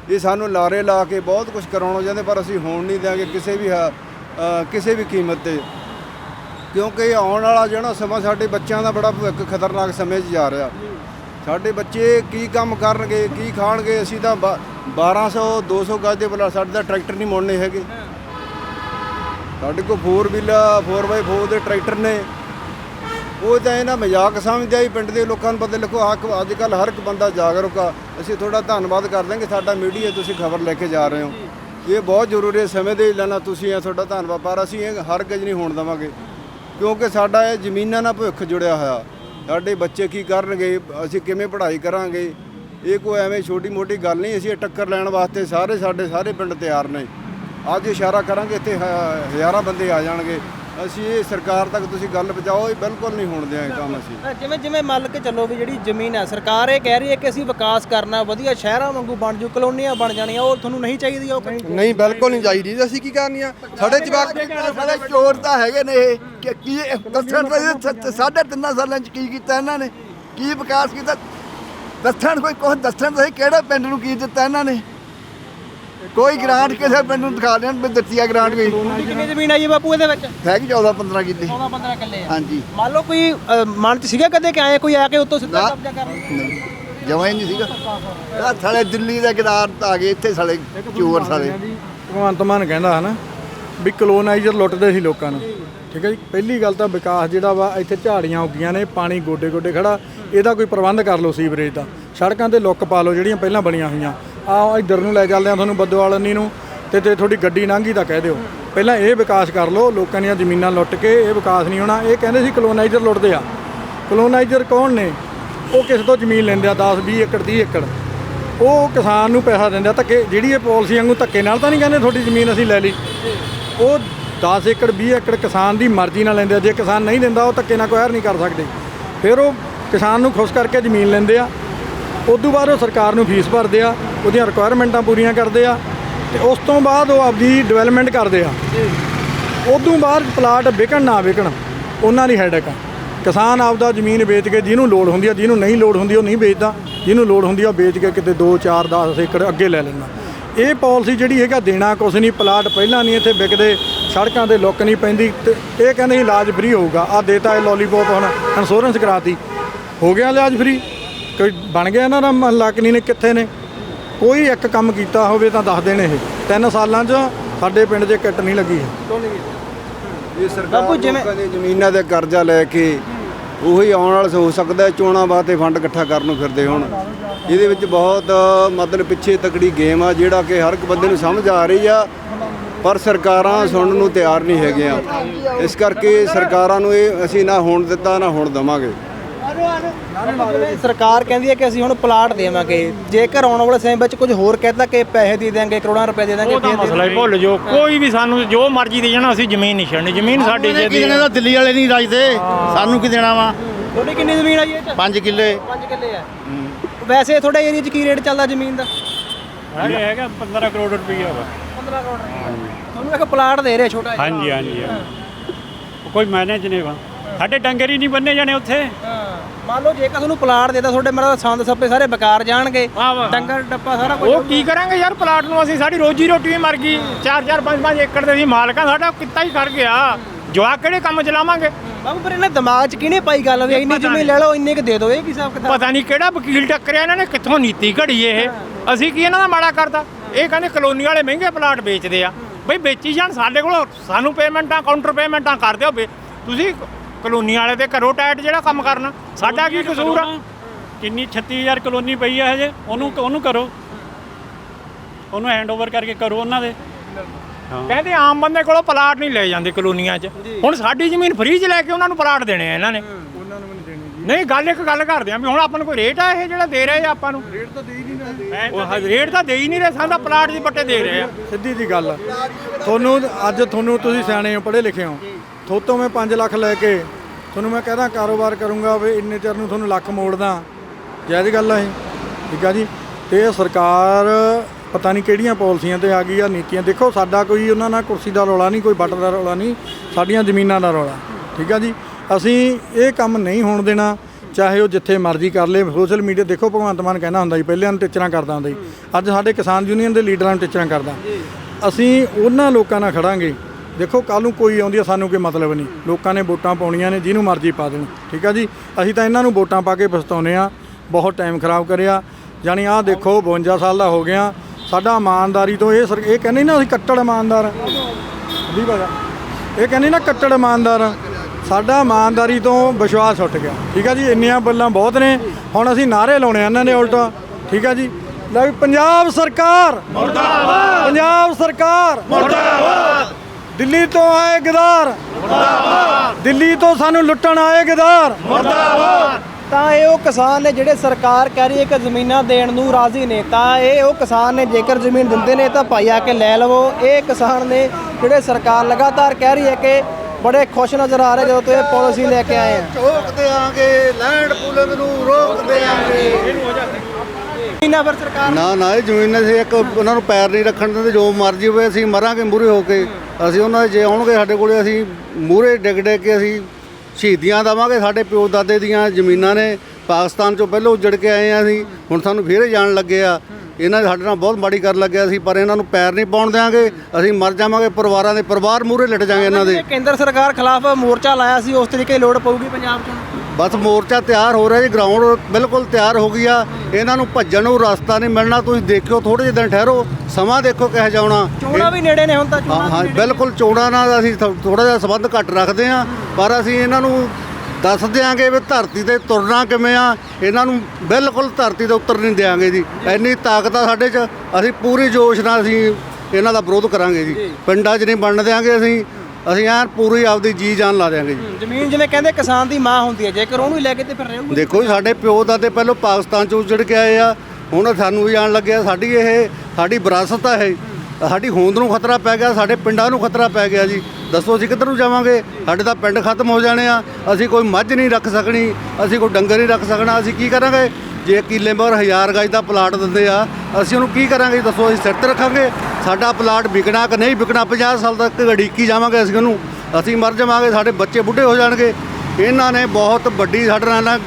ਇਹ ਸਾਨੂੰ ਲਾਰੇ ਲਾ ਕੇ ਬਹੁਤ ਕੁਝ ਕਰਾਉਣਾ ਚਾਹੁੰਦੇ, ਪਰ ਅਸੀਂ ਹੋਣ ਨਹੀਂ ਦਿਆਂਗੇ ਕਿਸੇ ਵੀ ਹਾ- ਕਿਸੇ ਵੀ ਕੀਮਤ ਤੇ। ਕਿਉਂਕਿ ਆਉਣ ਵਾਲਾ ਜਿਹੜਾ ਸਮਾਂ ਸਾਡੇ ਬੱਚਿਆਂ ਦਾ ਬੜਾ ਇੱਕ ਖਤਰਨਾਕ ਸਮੇਂ 'ਚ ਜਾ ਰਿਹਾ। ਸਾਡੇ ਬੱਚੇ ਕੀ ਕੰਮ ਕਰਨਗੇ, ਕੀ ਖਾਣਗੇ, ਅਸੀਂ ਤਾਂ ਬ- 1200 200 ਗਜ ਦੇ ਬਲਾ, ਸਾਡੇ ਤਾਂ ਟਰੈਕਟਰ ਨਹੀਂ ਮੋੜਨੇ ਹੈਗੇ। ਸਾਡੇ ਕੋਲ 4 ਵੀਲਰ 4x4 ਦੇ ਟਰੈਕਟਰ ਨੇ। ਉਹ ਤਾਂ ਇਹਨਾਂ ਮਜ਼ਾਕ ਸਮਝਦੇ ਆ ਜੀ, ਪਿੰਡ ਦੇ ਲੋਕਾਂ ਨੂੰ ਪਤਾ ਲਿਖੋ ਹੱਕ ਅੱਜ ਕੱਲ ਹਰ ਇੱਕ ਬੰਦਾ ਜਾਗਰੂਕ ਆ। ਅਸੀਂ ਤੁਹਾਡਾ ਧੰਨਵਾਦ ਕਰਦੇ ਹਾਂ ਕਿ ਸਾਡਾ ਮੀਡੀਆ ਤੁਸੀਂ ਖਬਰ ਲੈ ਕੇ ਜਾ ਰਹੇ ਹੋ। ਇਹ ਬਹੁਤ ਜ਼ਰੂਰੀ ਹੈ, ਸਮੇਂ ਦੇ ਲੈਣਾ ਤੁਸੀਂ ਆ ਤੁਹਾਡਾ ਧੰਨਵਾਦ, ਪਰ ਅਸੀਂ ਇਹ ਹਰ ਗੱਜ ਨਹੀਂ ਹੋਣ ਦੇਵਾਂਗੇ। ਕਿਉਂਕਿ ਸਾਡਾ ਇਹ ਜ਼ਮੀਨਾਂ ਨਾਲ ਭਵਿੱਖ ਜੁੜਿਆ ਹੋਇਆ। ਸਾਡੇ ਬੱਚੇ ਕੀ ਕਰਨਗੇ, ਅਸੀਂ ਕਿਵੇਂ ਪੜ੍ਹਾਈ ਕਰਾਂਗੇ? ਇਹ ਕੋਈ ਐਵੇਂ ਛੋਟੀ ਮੋਟੀ ਗੱਲ ਨਹੀਂ, ਅਸੀਂ ਇਹ ਟੱਕਰ ਲੈਣ ਵਾਸਤੇ ਸਾਰੇ ਸਾਡੇ ਸਾਰੇ ਪਿੰਡ ਤਿਆਰ ਨੇ। ਅੱਜ ਇਸ਼ਾਰਾ ਕਰਾਂਗੇ, ਇੱਥੇ ਹ- ਹਜ਼ਾਰਾਂ ਬੰਦੇ ਆ ਜਾਣਗੇ। ਅਸੀਂ ਇਹ ਸਰਕਾਰ ਤੱਕ ਤੁਸੀਂ ਗੱਲ ਪਹੁੰਚਾਓ ਇਹ ਬਿਲਕੁਲ ਨਹੀਂ ਹੋਣ ਦਿਆਂਗੇ ਕੰਮ ਅਸੀਂ। ਜਿਵੇਂ ਜਿਵੇਂ ਮੰਨ ਕੇ ਚੱਲੋ ਵੀ ਜਿਹੜੀ ਜ਼ਮੀਨ ਹੈ ਸਰਕਾਰ ਇਹ ਕਹਿ ਰਹੀ ਹੈ ਕਿ ਅਸੀਂ ਵਿਕਾਸ ਕਰਨਾ ਵਧੀਆ ਸ਼ਹਿਰਾਂ ਵਾਂਗੂ ਬਣ ਜੂ ਕਲੋਨੀਆਂ ਬਣ ਜਾਣੀਆਂ ਉਹ ਤੁਹਾਨੂੰ ਨਹੀਂ ਚਾਹੀਦੀ ਉਹ ਨਹੀਂ ਬਿਲਕੁਲ ਨਹੀਂ ਚਾਹੀਦੀ। ਜੀ, ਅਸੀਂ ਕੀ ਕਰਨੀ ਆ? ਸਾਡੇ ਜਵਾਕ ਸਾਡੇ ਚੋਰ ਤਾਂ ਹੈਗੇ ਨੇ ਇਹ ਕਿ ਕੀ ਦੱਸਣ ਤਾਂ ਸਾਢੇ ਤਿੰਨਾਂ ਸਾਲਾਂ ਚ ਕੀ ਕੀਤਾ ਇਹਨਾਂ ਨੇ? ਕੀ ਵਿਕਾਸ ਕੀਤਾ? ਦੱਸਣ ਕੋਈ ਕੁਝ ਦੱਸਣ ਤਾਂ ਸਹੀ ਕਿਹੜੇ ਪਿੰਡ ਨੂੰ ਕੀ ਦਿੱਤਾ ਇਹਨਾਂ ਨੇ? ਕੋਈ ਗ੍ਰਾਂਟ ਕਿਸੇ ਪਿੰਡ ਨੂੰ ਦਿਖਾ ਦੇਣ ਵੀ ਦਿੱਤੀ ਆ ਗ੍ਰਾਂਟ ਕੋਈ। ਕਿੰਨੀ ਜ਼ਮੀਨ ਆਈ ਹੈ ਬਾਪੂ ਇਹਦੇ ਵਿੱਚ? ਹੈਗੀ 14 15 ਕਿੱਲੇ। 14 15 ਕਿੱਲੇ ਆ। ਹਾਂਜੀ। ਮੰਨ ਲਓ ਕੋਈ ਅ, ਮਨ ਚ ਸੀਗਾ ਕਦੇ ਕਿ ਆਏ ਕੋਈ ਆ ਕੇ ਉੱਤੋਂ ਸਿੱਧਾ ਨਾ। ਕਬਜ਼ਾ ਕਰ ਲਏ? ਜਮਾਂ ਹੀ ਨਹੀਂ ਸੀਗਾ। ਇਹ ਸਾਲੇ ਦਿੱਲੀ ਦੇ ਕਿਦਾਰ ਆ ਗਏ ਇੱਥੇ ਸਾਲੇ ਚੋਰ ਸਾਲੇ। ਭਗਵੰਤ ਮਾਨ ਕਹਿੰਦਾ ਹਨਾ ਵੀ ਕਲੋਨਾਈਜ਼ਰ ਲੁੱਟਦੇ ਸੀ ਲੋਕਾਂ ਨੂੰ। ਠੀਕ ਹੈ ਜੀ? ਪਹਿਲੀ ਗੱਲ ਤਾਂ ਵਿਕਾਸ ਜਿਹੜਾ ਵਾ ਇੱਥੇ ਝਾੜੀਆਂ ਉੱਗੀਆਂ ਨੇ ਪਾਣੀ ਗੋਡੇ ਗੋਡੇ ਖੜਾ। ਇਹਦਾ ਕੋਈ ਪ੍ਰਬੰਧ ਕਰ ਲਓ ਸੀਵਰੇਜ ਦਾ। ਸੜਕਾਂ ਤੇ ਲੁੱਕ ਪਾ ਲਓ ਜਿਹੜੀਆਂ ਪਹਿਲਾਂ ਬਣੀਆਂ ਹੋਈਆਂ। ਆ ਇੱਧਰ ਨੂੰ ਲੈ ਚੱਲਦੇ ਆ ਤੁਹਾਨੂੰ ਬੱਦੋਵਾਲਨੀ ਨੂੰ ਤੇ ਤੇ ਤੁਹਾਡੀ ਗੱਡੀ ਲੰਘੀ ਤਾਂ ਕਹਿ ਦਿਓ। ਪਹਿਲਾਂ ਇਹ ਵਿਕਾਸ ਕਰ ਲਓ, ਲੋਕਾਂ ਦੀਆਂ ਜ਼ਮੀਨਾਂ ਲੁੱਟ ਕੇ ਇਹ ਵਿਕਾਸ ਨਹੀਂ ਹੋਣਾ। ਇਹ ਕਹਿੰਦੇ ਸੀ ਕਲੋਨਾਈਜ਼ਰ ਲੁੱਟਦੇ ਆ। ਕਲੋਨਾਈਜ਼ਰ ਕੌਣ ਨੇ? ਉਹ ਕਿਸੇ ਤੋਂ ਜ਼ਮੀਨ ਲੈਂਦੇ ਆ? 10 20 ਏਕੜ 30 ਏਕੜ। ਉਹ ਕਿਸਾਨ ਨੂੰ ਪੈਸਾ ਦਿੰਦੇ ਆ ਧੱਕੇ। ਜਿਹੜੀ ਇਹ ਪਾਲਿਸੀ ਵਾਂਗੂ ਧੱਕੇ ਨਾਲ ਤਾਂ ਨਹੀਂ ਕਹਿੰਦੇ ਤੁਹਾਡੀ ਜ਼ਮੀਨ ਅਸੀਂ ਲੈ ਲਈ। ਉਹ 10 ਏਕੜ 20 ਏਕੜ ਕਿਸਾਨ ਦੀ ਮਰਜ਼ੀ ਨਾਲ ਲੈਂਦੇ ਆ। ਜੇ ਕਿਸਾਨ ਨਹੀਂ ਦਿੰਦਾ, ਉਹ ਧੱਕੇ ਨਾਲ ਕੋਹਿਰ ਨਹੀਂ ਕਰ ਸਕਦੇ। ਫਿਰ ਉਹ ਕਿਸਾਨ ਨੂੰ ਖੁਸ਼ ਕਰਕੇ ਜ਼ਮੀਨ ਲੈਂਦੇ ਆ। ਉਸ ਤੋਂ ਬਾਅਦ ਉਹ ਸਰਕਾਰ ਨੂੰ ਫੀਸ ਭਰਦੇ ਆ, ਉਹਦੀਆਂ ਰਿਕੁਆਇਰਮੈਂਟਾਂ ਪੂਰੀਆਂ ਕਰਦੇ ਆ, ਤੇ ਉਸ ਤੋਂ ਬਾਅਦ ਉਹ ਆਪਦੀ ਡਿਵੈਲਪਮੈਂਟ ਕਰਦੇ ਆ। ਉਸ ਤੋਂ ਬਾਅਦ ਪਲਾਟ ਵਿਕਣ ਨਾ ਵਿਕਣ, ਉਹਨਾਂ ਦੀ ਹੈਡਕ ਆ। ਕਿਸਾਨ ਆਪਦਾ ਜ਼ਮੀਨ ਵੇਚ ਕੇ ਜਿਹਨੂੰ ਲੋੜ ਹੁੰਦੀ ਆ, ਜਿਹਨੂੰ ਨਹੀਂ ਲੋੜ ਹੁੰਦੀ, ਉਹ ਨਹੀਂ ਵੇਚਦਾ। ਜਿਹਨੂੰ ਲੋੜ ਹੁੰਦੀ ਆ, ਉਹ ਵੇਚ ਕੇ ਕਿਤੇ 2 4 10 ਏਕੜ ਅੱਗੇ ਲੈ ਲੈਂਦਾ। ਇਹ ਪਾਲਿਸੀ ਜਿਹੜੀ ਹੈਗਾ ਦੇਣਾ ਕੁਛ ਨਹੀਂ ਪਲਾਟ ਪਹਿਲਾਂ ਨਹੀਂ ਇੱਥੇ ਵਿਕਦੇ, ਸੜਕਾਂ ਤੇ ਲੁੱਕ ਨਹੀਂ ਪੈਂਦੀ, ਤੇ ਇਹ ਕਹਿੰਦੇ ਇਲਾਜ ਫ੍ਰੀ ਹੋਊਗਾ। ਆ ਦੇਤਾ ਇਹ ਲੋਲੀਪੌਪ ਹੁਣ ਇੰਸ਼ੋਰੈਂਸ ਕਰਾਤੀ। ਹੋ ਗਿਆ ਇਲਾਜ ਫ੍ਰੀ ਕੋਈ ਬਣ ਗਿਆ ਇਹਨਾਂ ਦਾ ਮਹੱਲਾ ਕਲੀਨਿਕ ਕਿੱਥੇ ਨੇ? ਕੋਈ ਇੱਕ ਕੰਮ ਕੀਤਾ ਹੋਵੇ ਤਾਂ ਦੱਸ ਦੇਣ ਇਹ। ਤਿੰਨ ਸਾਲਾਂ 'ਚ ਸਾਡੇ ਪਿੰਡ 'ਚ ਕਿੱਟ ਨਹੀਂ ਲੱਗੀ। ਹੈ। ਇਹ ਸਰਕਾਰ ਬਾਪੂ ਜਿਵੇਂ- ਲੋਕਾਂ ਦੀ ਜ਼ਮੀਨਾਂ ਤੇ ਕਰਜ਼ਾ ਲੈ ਕੇ ਉਹੀ ਆਉਣ ਵਾਲਾ ਹੋ ਸਕਦਾ ਹੈ, ਚੋਣਾਂ ਵਾਸਤੇ ਫੰਡ ਇਕੱਠਾ ਕਰਨ ਨੂੰ ਫਿਰਦੇ ਹੁਣ। ਇਹਦੇ ਵਿੱਚ ਬਹੁਤ ਮਤਲਬ ਪਿੱਛੇ ਤਕੜੀ ਗੇਮ ਆ ਜਿਹੜਾ ਕਿ ਹਰ ਇੱਕ ਬੰਦੇ ਨੂੰ ਸਮਝ ਆ ਰਹੀ ਆ ਪਰ ਸਰਕਾਰਾਂ ਸੁਣਨ ਨੂੰ ਤਿਆਰ ਨਹੀਂ ਹੈਗੀਆਂ। ਇਸ ਕਰਕੇ ਸਰਕਾਰਾਂ ਨੂੰ ਇਹ ਅਸੀਂ ਨਾ ਹੋਣ ਦਿੱਤਾ ਨਾ ਹੁਣ ਦਵਾਂਗੇ। ਸਰਕਾਰ ਕਹਿੰਦੀ ਹੈ ਕਿ ਅਸੀਂ ਹੁਣ ਪਲਾਟ ਦੇਵਾਂਗੇ। ਜੇਕਰ ਆਉਣ ਵਾਲੇ ਸਮੇਂ ਵਿੱਚ ਕੁਝ ਹੋਰ ਕਹਿੰਦਾ ਕਿ ਪੈਸੇ ਦੇ ਦੇਵਾਂਗੇ ਕਰੋੜਾਂ ਰੁਪਏ ਦੇ ਦੇਵਾਂਗੇ ਉਹ ਤਾਂ ਫਿਰ ਦੇ ਮਸਲਾ ਹੀ ਭੁੱਲ ਜੋ ਕੋਈ ਵੀ ਸਾਨੂੰ ਜੋ ਮਰਜ਼ੀ ਦੇ ਜਾਣਾ ਅਸੀਂ ਜ਼ਮੀਨ ਨਹੀਂ ਛੱਡਣੀ। ਜ਼ਮੀਨ ਸਾਡੀ ਜੇ ਕੀ ਦੇਣਾ। ਤਾਂ ਦਿੱਲੀ ਵਾਲੇ ਨਹੀਂ ਰਾਜਦੇ। ਸਾਨੂੰ ਕੀ ਦੇਣਾ ਵਾ? ਤੁਹਾਡੀ ਕਿੰਨੀ ਜ਼ਮੀਨ ਆਈ ਇਹ ਚ? 5 ਕਿੱਲੇ। 5 ਕਿੱਲੇ ਆ। ਵੈਸੇ ਤੁਹਾਡੇ ਏਰੀਆ 'ਚ ਕੀ ਰੇਟ ਚੱਲਦਾ ਜ਼ਮੀਨ ਦਾ? ਹੈਗਾ ਹੈਗਾ 15 ਕਰੋੜ ਰੁਪਈਆ ਵਾ। 15 ਕਰੋੜ ਤੁਹਾਨੂੰ ਇੱਕ ਪਲਾਟ ਦੇ ਰਹੇ ਛੋਟਾ ਜਿਹਾ। ਹਾਂਜੀ ਹਾਂਜੀ। ਕੋਈ ਮੈਨੇਜ ਨਹੀਂ ਵਾ ਸਾਡੇ ਡੰਗਰ ਹੀ ਨਹੀਂ ਬੰਨੇ ਜਾਣੇ ਉੱਥੇ। ਹਾਂ। ਮੰਨ ਲਓ ਜੇਕਰ ਤੁਹਾਨੂੰ ਪਲਾਟ ਦੇਤਾ ਤੁਹਾਡੇ ਮੇਰਾ ਸੰਦ ਸੱਪੇ ਸਾਰੇ ਬੇਕਾਰ ਜਾਣਗੇ। ਵਾਹ, ਵਾਹ। ਡੰਗਰ ਡੱਪਾ ਸਾਰਾ ਕੁਝ ਉਹ ਕੀ ਕਰਾਂਗੇ ਯਾਰ ਪਲਾਟ ਨੂੰ ਅਸੀਂ ਸਾਡੀ ਰੋਜੀ ਰੋਟੀ ਵੀ ਮਰ ਗਈ 4-4 5-5 ਏਕੜ ਦੇ ਅਸੀਂ ਮਾਲਕਾਂ ਸਾਡਾ ਕਿੱਤਾ ਹੀ ਖੜ ਗਿਆ। ਜਵਾਕ ਕਿਹੜੇ ਕੰਮ ਚਲਾਵਾਂਗੇ ਬਾਬੂ ਪਰ ਇਹਨਾਂ ਦਿਮਾਗ 'ਚ ਕਿਹਨੇ ਪਾਈ ਗੱਲ ਵੀ ਇੰਨੀ ਜ਼ਮੀਨ ਲੈ ਲਓ ਇੰਨੇ ਕ ਦੇ ਦਿਓ ਇਹ ਕੀ ਹਿਸਾਬ ਕਿਤਾਬ? ਪਤਾ ਨਹੀਂ ਕਿਹੜਾ ਵਕੀਲ ਟੱਕਰਿਆ ਇਹਨਾਂ ਨੇ ਕਿੱਥੋਂ ਨੀਤੀ ਘੜੀ ਇਹ? ਅਸੀਂ ਕੀ ਇਹਨਾਂ ਦਾ ਮਾੜਾ ਕਰਦਾ ਇਹ ਕਹਿੰਦੇ ਕਲੋਨੀ ਵਾਲੇ ਮਹਿੰਗੇ ਪਲਾਟ ਵੇਚਦੇ ਆ। ਬਈ ਵੇਚੀ ਜਾਣ ਸਾਡੇ ਕੋਲ ਸਾਨੂੰ ਪੇਮੈਂਟਾਂ ਕਾਊਂਟਰ ਪੇਮੈਂਟਾਂ ਕਰ ਦਿਓ ਤੁਸੀਂ ਕਲੋਨੀ ਵਾਲੇ ਤੇ ਕਰੋ ਟਾਈਟ ਜਿਹੜਾ ਕੰਮ ਕਰਨਾ। ਸਾਡਾ ਕੀ ਕਸੂਰ ਆ? ਕਿੰਨੀ 36000 ਕਲੋਨੀ ਪਈ ਹੈ ਹਜੇ ਉਹਨੂੰ ਉਹਨੂੰ ਕਰੋ। ਉਹਨੂੰ ਹੈਂਡਓਵਰ ਕਰਕੇ ਕਰੋ ਉਹਨਾਂ ਦੇ। ਕਹਿੰਦੇ ਆਮ ਬੰਦੇ ਕੋਲੋਂ ਪਲਾਟ ਨਹੀਂ ਲੈ ਜਾਂਦੇ ਕਲੋਨੀਆਂ 'ਚ। ਹੁਣ ਸਾਡੀ ਜ਼ਮੀਨ ਫ੍ਰੀ 'ਚ ਲੈ ਕੇ ਉਹਨਾਂ ਨੂੰ ਪਲਾਟ ਦੇਣੇ ਆ ਇਹਨਾਂ ਨੇ। ਉਹਨਾਂ ਨੂੰ ਨਹੀਂ ਦੇਣੀ ਨਹੀਂ ਗੱਲ ਇੱਕ ਗੱਲ ਕਰਦੇ ਆ ਵੀ ਹੁਣ ਆਪਾਂ ਨੂੰ ਕੋਈ ਰੇਟ ਆ ਇਹ ਜਿਹੜਾ ਦੇ ਰਹੇ ਆ ਆਪਾਂ ਨੂੰ? ਰੇਟ ਤਾਂ ਦੇ ਹੀ ਨਹੀਂ ਰਹੇ। ਉਹ ਰੇਟ ਤਾਂ ਦੇ ਹੀ ਨਹੀਂ ਰਹੇ ਸਾਡਾ ਪਲਾਟ ਦੀ ਪੱਟੇ ਦੇ ਰਹੇ ਆ। ਸਿੱਧੀ ਜੀ ਗੱਲ ਆ। ਤੁਹਾਨੂੰ ਅੱਜ ਤੁਹਾਨੂੰ ਤੁਸੀਂ ਸਿਆਣੇ ਹੋ ਪੜ੍ਹੇ ਲਿਖੇ ਹੋ। ਥੋਤੋਂ ਮੈਂ 5 ਲੱਖ ਲੈ ਕੇ ਤੁਹਾਨੂੰ ਮੈਂ ਕਹਿੰਦਾ ਕਾਰੋਬਾਰ ਕਰੂੰਗਾ ਵੀ ਇੰਨੇ ਚਿਰ ਨੂੰ ਤੁਹਾਨੂੰ ਲੱਖ ਮੋੜਦਾ। ਜਾਇਜ਼ ਗੱਲ ਆ ਇਹ। ਠੀਕ ਆ ਜੀ? ਤੇ ਇਹ ਸਰਕਾਰ ਪਤਾ ਨਹੀਂ ਕਿਹੜੀਆਂ ਪਾਲਿਸੀਆਂ ਤੇ ਆ ਗਈ ਆ, ਨੀਤੀਆਂ। ਦੇਖੋ, ਸਾਡਾ ਕੋਈ ਉਹਨਾਂ ਨਾਲ ਕੁਰਸੀ ਦਾ ਰੌਲਾ ਨਹੀਂ, ਕੋਈ ਵੱਟ ਦਾ ਰੌਲਾ ਨਹੀਂ, ਸਾਡੀਆਂ ਜ਼ਮੀਨਾਂ ਦਾ ਰੌਲਾ। ਠੀਕ ਆ ਜੀ? ਅਸੀਂ ਇਹ ਕੰਮ ਨਹੀਂ ਹੋਣ ਦੇਣਾ, ਚਾਹੇ ਉਹ ਜਿੱਥੇ ਮਰਜ਼ੀ ਕਰ ਲੇ। ਸੋਸ਼ਲ ਮੀਡੀਆ, ਦੇਖੋ, ਭਗਵੰਤ ਮਾਨ ਕਹਿੰਦਾ ਹੁੰਦਾ ਜੀ, ਪਹਿਲਿਆਂ ਨੂੰ ਟਿਚਰਾਂ ਕਰਦਾ ਹੁੰਦਾ ਜੀ। ਅੱਜ ਸਾਡੇ ਕਿਸਾਨ ਯੂਨੀਅਨ ਦੇ ਲੀਡਰਾਂ ਨੂੰ ਟਿਚਰਾਂ ਕਰਦਾ। ਅਸੀਂ ਉਹਨਾਂ ਲੋਕਾਂ ਨਾਲ ਖੜਾਂਗੇ। ਦੇਖੋ ਕੱਲ ਨੂੰ ਕੋਈ ਆਉਂਦੀ ਆ ਸਾਨੂੰ ਕੋਈ ਮਤਲਬ ਨਹੀਂ। ਲੋਕਾਂ ਨੇ ਵੋਟਾਂ ਪਾਉਣੀਆਂ ਨੇ ਜਿਹਨੂੰ ਮਰਜ਼ੀ ਪਾ ਦੇਣ। ਠੀਕ ਆ ਜੀ? ਅਸੀਂ ਤਾਂ ਇਹਨਾਂ ਨੂੰ ਵੋਟਾਂ ਪਾ ਕੇ ਪਛਤਾਉਂਦੇ ਆ। ਬਹੁਤ ਟਾਈਮ ਖਰਾਬ ਕਰਿਆ। ਜਾਣੀ ਆਹ ਦੇਖੋ 52 ਸਾਲ ਦਾ ਹੋ ਗਿਆ। ਸਾਡਾ ਇਮਾਨਦਾਰੀ ਤੋਂ ਇਹ ਸਰ- ਇਹ ਕਹਿੰਦੇ ਨਾ ਅਸੀਂ ਕੱਟੜ ਇਮਾਨਦਾਰ ਆ। ਦੀ ਬਗਾ ਇਹ ਕਹਿੰਦੇ ਨਾ ਕੱਟੜ ਇਮਾਨਦਾਰ ਆ। ਸਾਡਾ ਇਮਾਨਦਾਰੀ ਤੋਂ ਵਿਸ਼ਵਾਸ ਉੱਠ ਗਿਆ। ਠੀਕ ਆ ਜੀ? ਇੰਨੀਆਂ ਬੱਲਾਂ ਬਹੁਤ ਨੇ। ਹੁਣ ਅਸੀਂ ਨਾਰੇ ਲਾਉਣੇ ਆ ਇਹਨਾਂ ਦੇ ਉਲਟਾ। ਠੀਕ ਆ ਜੀ? ਲੈ ਵੀ ਪੰਜਾਬ ਸਰਕਾਰ! ਮੁਰਦਾਬਾਦ! ਪੰਜਾਬ ਸਰਕਾਰ! ਮੁਰਦਾਬਾਦ! ਦਿੱਲੀ ਤੋਂ ਆਏ ਗਦਾਰ। ਮੁਰਦਾਬਾਦ। ਦਿੱਲੀ ਤੋਂ ਸਾਨੂੰ ਲੁੱਟਣ ਆਏ ਗਦਾਰ। ਤਾਂ ਇਹ ਉਹ ਕਿਸਾਨ ਨੇ ਜਿਹੜੇ ਸਰਕਾਰ ਕਹਿ ਰਹੀ ਹੈ ਕਿ ਜ਼ਮੀਨਾਂ ਦੇਣ ਨੂੰ ਰਾਜ਼ੀ ਨੇ ਤਾਂ ਇਹ ਉਹ ਕਿਸਾਨ ਨੇ ਜੇਕਰ ਜ਼ਮੀਨ ਦਿੰਦੇ ਨੇ ਤਾਂ ਭਾਈ ਆ ਕੇ ਲੈ ਲਵੋ। ਇਹ ਕਿਸਾਨ ਨੇ ਜਿਹੜੇ ਸਰਕਾਰ ਲਗਾਤਾਰ ਕਹਿ ਰਹੀ ਹੈ ਕਿ ਬੜੇ ਖੁਸ਼ ਨਜ਼ਰ ਆ ਰਹੇ ਜਦੋਂ ਤੋਂ ਇਹ ਪਾਲਿਸੀ ਲੈ ਕੇ ਆਏ ਆ। ਰੋਕ ਦੇਾਂਗੇ ਲੈਂਡ ਪੂਲਿੰਗ ਨੂੰ ਰੋਕ ਦੇਾਂਗੇ ਜ਼ਮੀਨਾਂ ਪਰ ਸਰਕਾਰ ਨਾ ਨਾ ਇਹ ਜ਼ਮੀਨਾਂ ਸੀ ਇੱਕ ਉਹਨਾਂ ਨੂੰ ਪੈਰ ਨਹੀਂ ਰੱਖਣ ਦਿੰਦੇ ਜੋ ਮਰਜ਼ੀ ਹੋਵੇ ਅਸੀਂ ਮਰਾਂਗੇ ਮੂਰੇ ਹੋ ਕੇ। ਅਸੀਂ ਉਹਨਾਂ ਦੇ ਜੇ ਆਉਣਗੇ ਸਾਡੇ ਕੋਲੇ, ਅਸੀਂ ਮੂਰੇ ਡਿੱਗ ਡਿੱਗ ਕੇ ਅਸੀਂ ਸ਼ਹੀਦੀਆਂ ਦੇਵਾਂਗੇ ਸਾਡੇ ਪਿਓ ਦਾਦੇ ਦੀਆਂ ਜ਼ਮੀਨਾਂ ਨੇ। ਪਾਕਿਸਤਾਨ ਚੋਂ ਪਹਿਲਾਂ ਉੱਜੜ ਕੇ ਆਏ ਆ ਅਸੀਂ, ਹੁਣ ਸਾਨੂੰ ਫੇਰ ਜਾਣ ਲੱਗੇ ਆ। ਇਹਨਾਂ ਨੇ ਸਾਡੇ ਨਾਲ ਬਹੁਤ ਮਾੜੀ ਕਰ ਲੱਗਿਆ ਸੀ ਪਰ ਇਹਨਾਂ ਨੂੰ ਪੈਰ ਨਹੀਂ ਪਾਉਣ ਦਿਆਂਗੇ। ਅਸੀਂ ਮਰ ਜਾਵਾਂਗੇ, ਪਰਿਵਾਰਾਂ ਦੇ ਪਰਿਵਾਰ ਮੂਰੇ ਲਿਟ ਜਾਾਂਗੇ ਇਹਨਾਂ ਦੇ। ਕੇਂਦਰ ਸਰਕਾਰ ਖਿਲਾਫ ਮੋਰਚਾ ਲਾਇਆ ਸੀ, ਉਸ ਤਰੀਕੇ ਦੀ ਲੋੜ ਪਊਗੀ ਪੰਜਾਬ 'ਚ ਬਸ ਮੋਰਚਾ ਤਿਆਰ ਹੋ ਰਿਹਾ ਜੀ ਗਰਾਊਂਡ ਬਿਲਕੁਲ ਤਿਆਰ ਹੋ ਗਈ ਆ। ਇਹਨਾਂ ਨੂੰ ਭੱਜਣ ਨੂੰ ਰਸਤਾ ਨਹੀਂ ਮਿਲਣਾ ਤੁਸੀਂ ਦੇਖਿਓ ਥੋੜੇ ਜਿਹੇ ਦਿਨ ਠਹਿਰੋ ਸਮਾਂ ਦੇਖੋ ਕਿਹੋ ਜਿਹਾ ਆਉਣਾ। ਚੋਣਾਂ ਵੀ ਨੇੜੇ ਨੇ ਹੁਣ ਤਾਂ ਚੋਣਾਂ ਹਾਂ ਬਿਲਕੁਲ ਚੋਣਾਂ ਨਾਲ ਅਸੀਂ ਥੋੜਾ ਜਿਹਾ ਸੰਬੰਧ ਘੱਟ ਰੱਖਦੇ ਆ ਪਰ ਅਸੀਂ ਇਹਨਾਂ ਨੂੰ ਦੱਸ ਦਿਆਂਗੇ ਵੀ ਧਰਤੀ ਤੇ ਤੁਰਨਾ ਕਿਵੇਂ ਆ। ਇਹਨਾਂ ਨੂੰ ਬਿਲਕੁਲ ਧਰਤੀ ਤੇ ਉਤਰ ਨਹੀਂ ਦਿਆਂਗੇ ਜੀ। ਇੰਨੀ ਤਾਕਤ ਆ ਸਾਡੇ 'ਚ ਅਸੀਂ ਪੂਰੀ ਜੋਸ਼ ਨਾਲ ਅਸੀਂ ਇਹਨਾਂ ਦਾ ਵਿਰੋਧ ਕਰਾਂਗੇ ਜੀ। ਪਿੰਡਾਂ 'ਚ ਨਹੀਂ ਬਣਨ ਦਿਆਂਗੇ ਅਸੀਂ। ਅਸੀਂ ਐਨ ਪੂਰੀ ਆਪਦੀ ਜੀ ਜਾਨ ਲਾ ਦਿਆਂਗੇ ਜੀ। ਜ਼ਮੀਨ ਜਿਵੇਂ ਕਹਿੰਦੇ ਕਿਸਾਨ ਦੀ ਮਾਂ ਹੁੰਦੀ ਹੈ ਜੇਕਰ ਉਹਨੂੰ ਹੀ ਲੈ ਕੇ ਤੇ ਫਿਰ ਰਹੂਗਾ। ਦੇਖੋ ਜੀ ਸਾਡੇ ਪਿਓ ਦਾਦੇ ਪਹਿਲਾਂ ਪਾਕਿਸਤਾਨ ਚ ਉਜੜ ਕੇ ਆਏ ਆ ਹੁਣ ਸਾਨੂੰ ਵੀ ਜਾਣ ਲੱਗਿਆ ਸਾਡੀ ਇਹ ਸਾਡੀ ਵਿਰਾਸਤ ਆ ਇਹ। ਸਾਡੀ ਹੋਂਦ ਨੂੰ ਖਤਰਾ ਪੈ ਗਿਆ ਸਾਡੇ ਪਿੰਡਾਂ ਨੂੰ ਖਤਰਾ ਪੈ ਗਿਆ ਜੀ। ਦੱਸੋ ਅਸੀਂ ਕਿੱਧਰ ਨੂੰ ਜਾਵਾਂਗੇ? ਸਾਡੇ ਤਾਂ ਪਿੰਡ ਖਤਮ ਹੋ ਜਾਣੇ ਆ ਅਸੀਂ ਕੋਈ ਮੱਝ ਨਹੀਂ ਰੱਖ ਸਕਣੀ ਅਸੀਂ ਕੋਈ ਡੰਗਰ ਨਹੀਂ ਰੱਖ ਸਕਣਾ ਅਸੀਂ ਕੀ ਕਰਾਂਗੇ? ਜੇ ਕਿੱਲੇ ਮੋਰ ਹਜ਼ਾਰ ਗਜ ਦਾ ਪਲਾਟ ਦਿੰਦੇ ਆ ਅਸੀਂ ਉਹਨੂੰ ਕੀ ਕਰਾਂਗੇ ਦੱਸੋ ਅਸੀਂ ਸਿਰ ਤੇ ਰੱਖਾਂਗੇ। ਸਾਡਾ ਪਲਾਟ ਵਿਕਣਾ ਕਿ ਨਹੀਂ ਵਿਕਣਾ? 50 ਸਾਲ ਤੱਕ ਅੜੀਕੀ ਜਾਵਾਂਗੇ ਅਸੀਂ ਉਹਨੂੰ? ਅਸੀਂ ਮਰ ਜਾਵਾਂਗੇ ਸਾਡੇ ਬੱਚੇ ਬੁੱਢੇ ਹੋ ਜਾਣਗੇ। ਇਹਨਾਂ ਨੇ ਬਹੁਤ ਵੱਡੀ ਸਾਡੇ ਨਾਲ ਨਾ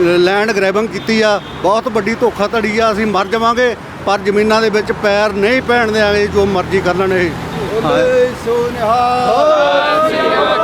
ਲੈਂਡ ਗ੍ਰੈਬਿੰਗ ਕੀਤੀ ਆ। ਬਹੁਤ ਵੱਡੀ ਧੋਖਾਧੜੀ ਆ ਅਸੀਂ ਮਰ ਜਾਵਾਂਗੇ। ਪਰ ਜ਼ਮੀਨਾਂ ਦੇ ਵਿੱਚ ਪੈਰ ਨਹੀਂ ਪੈਣ ਦਿਆਂਗੇ ਜੋ ਮਰਜ਼ੀ ਕਰ ਲੈਣ ਇਹ। ਹਾਂ।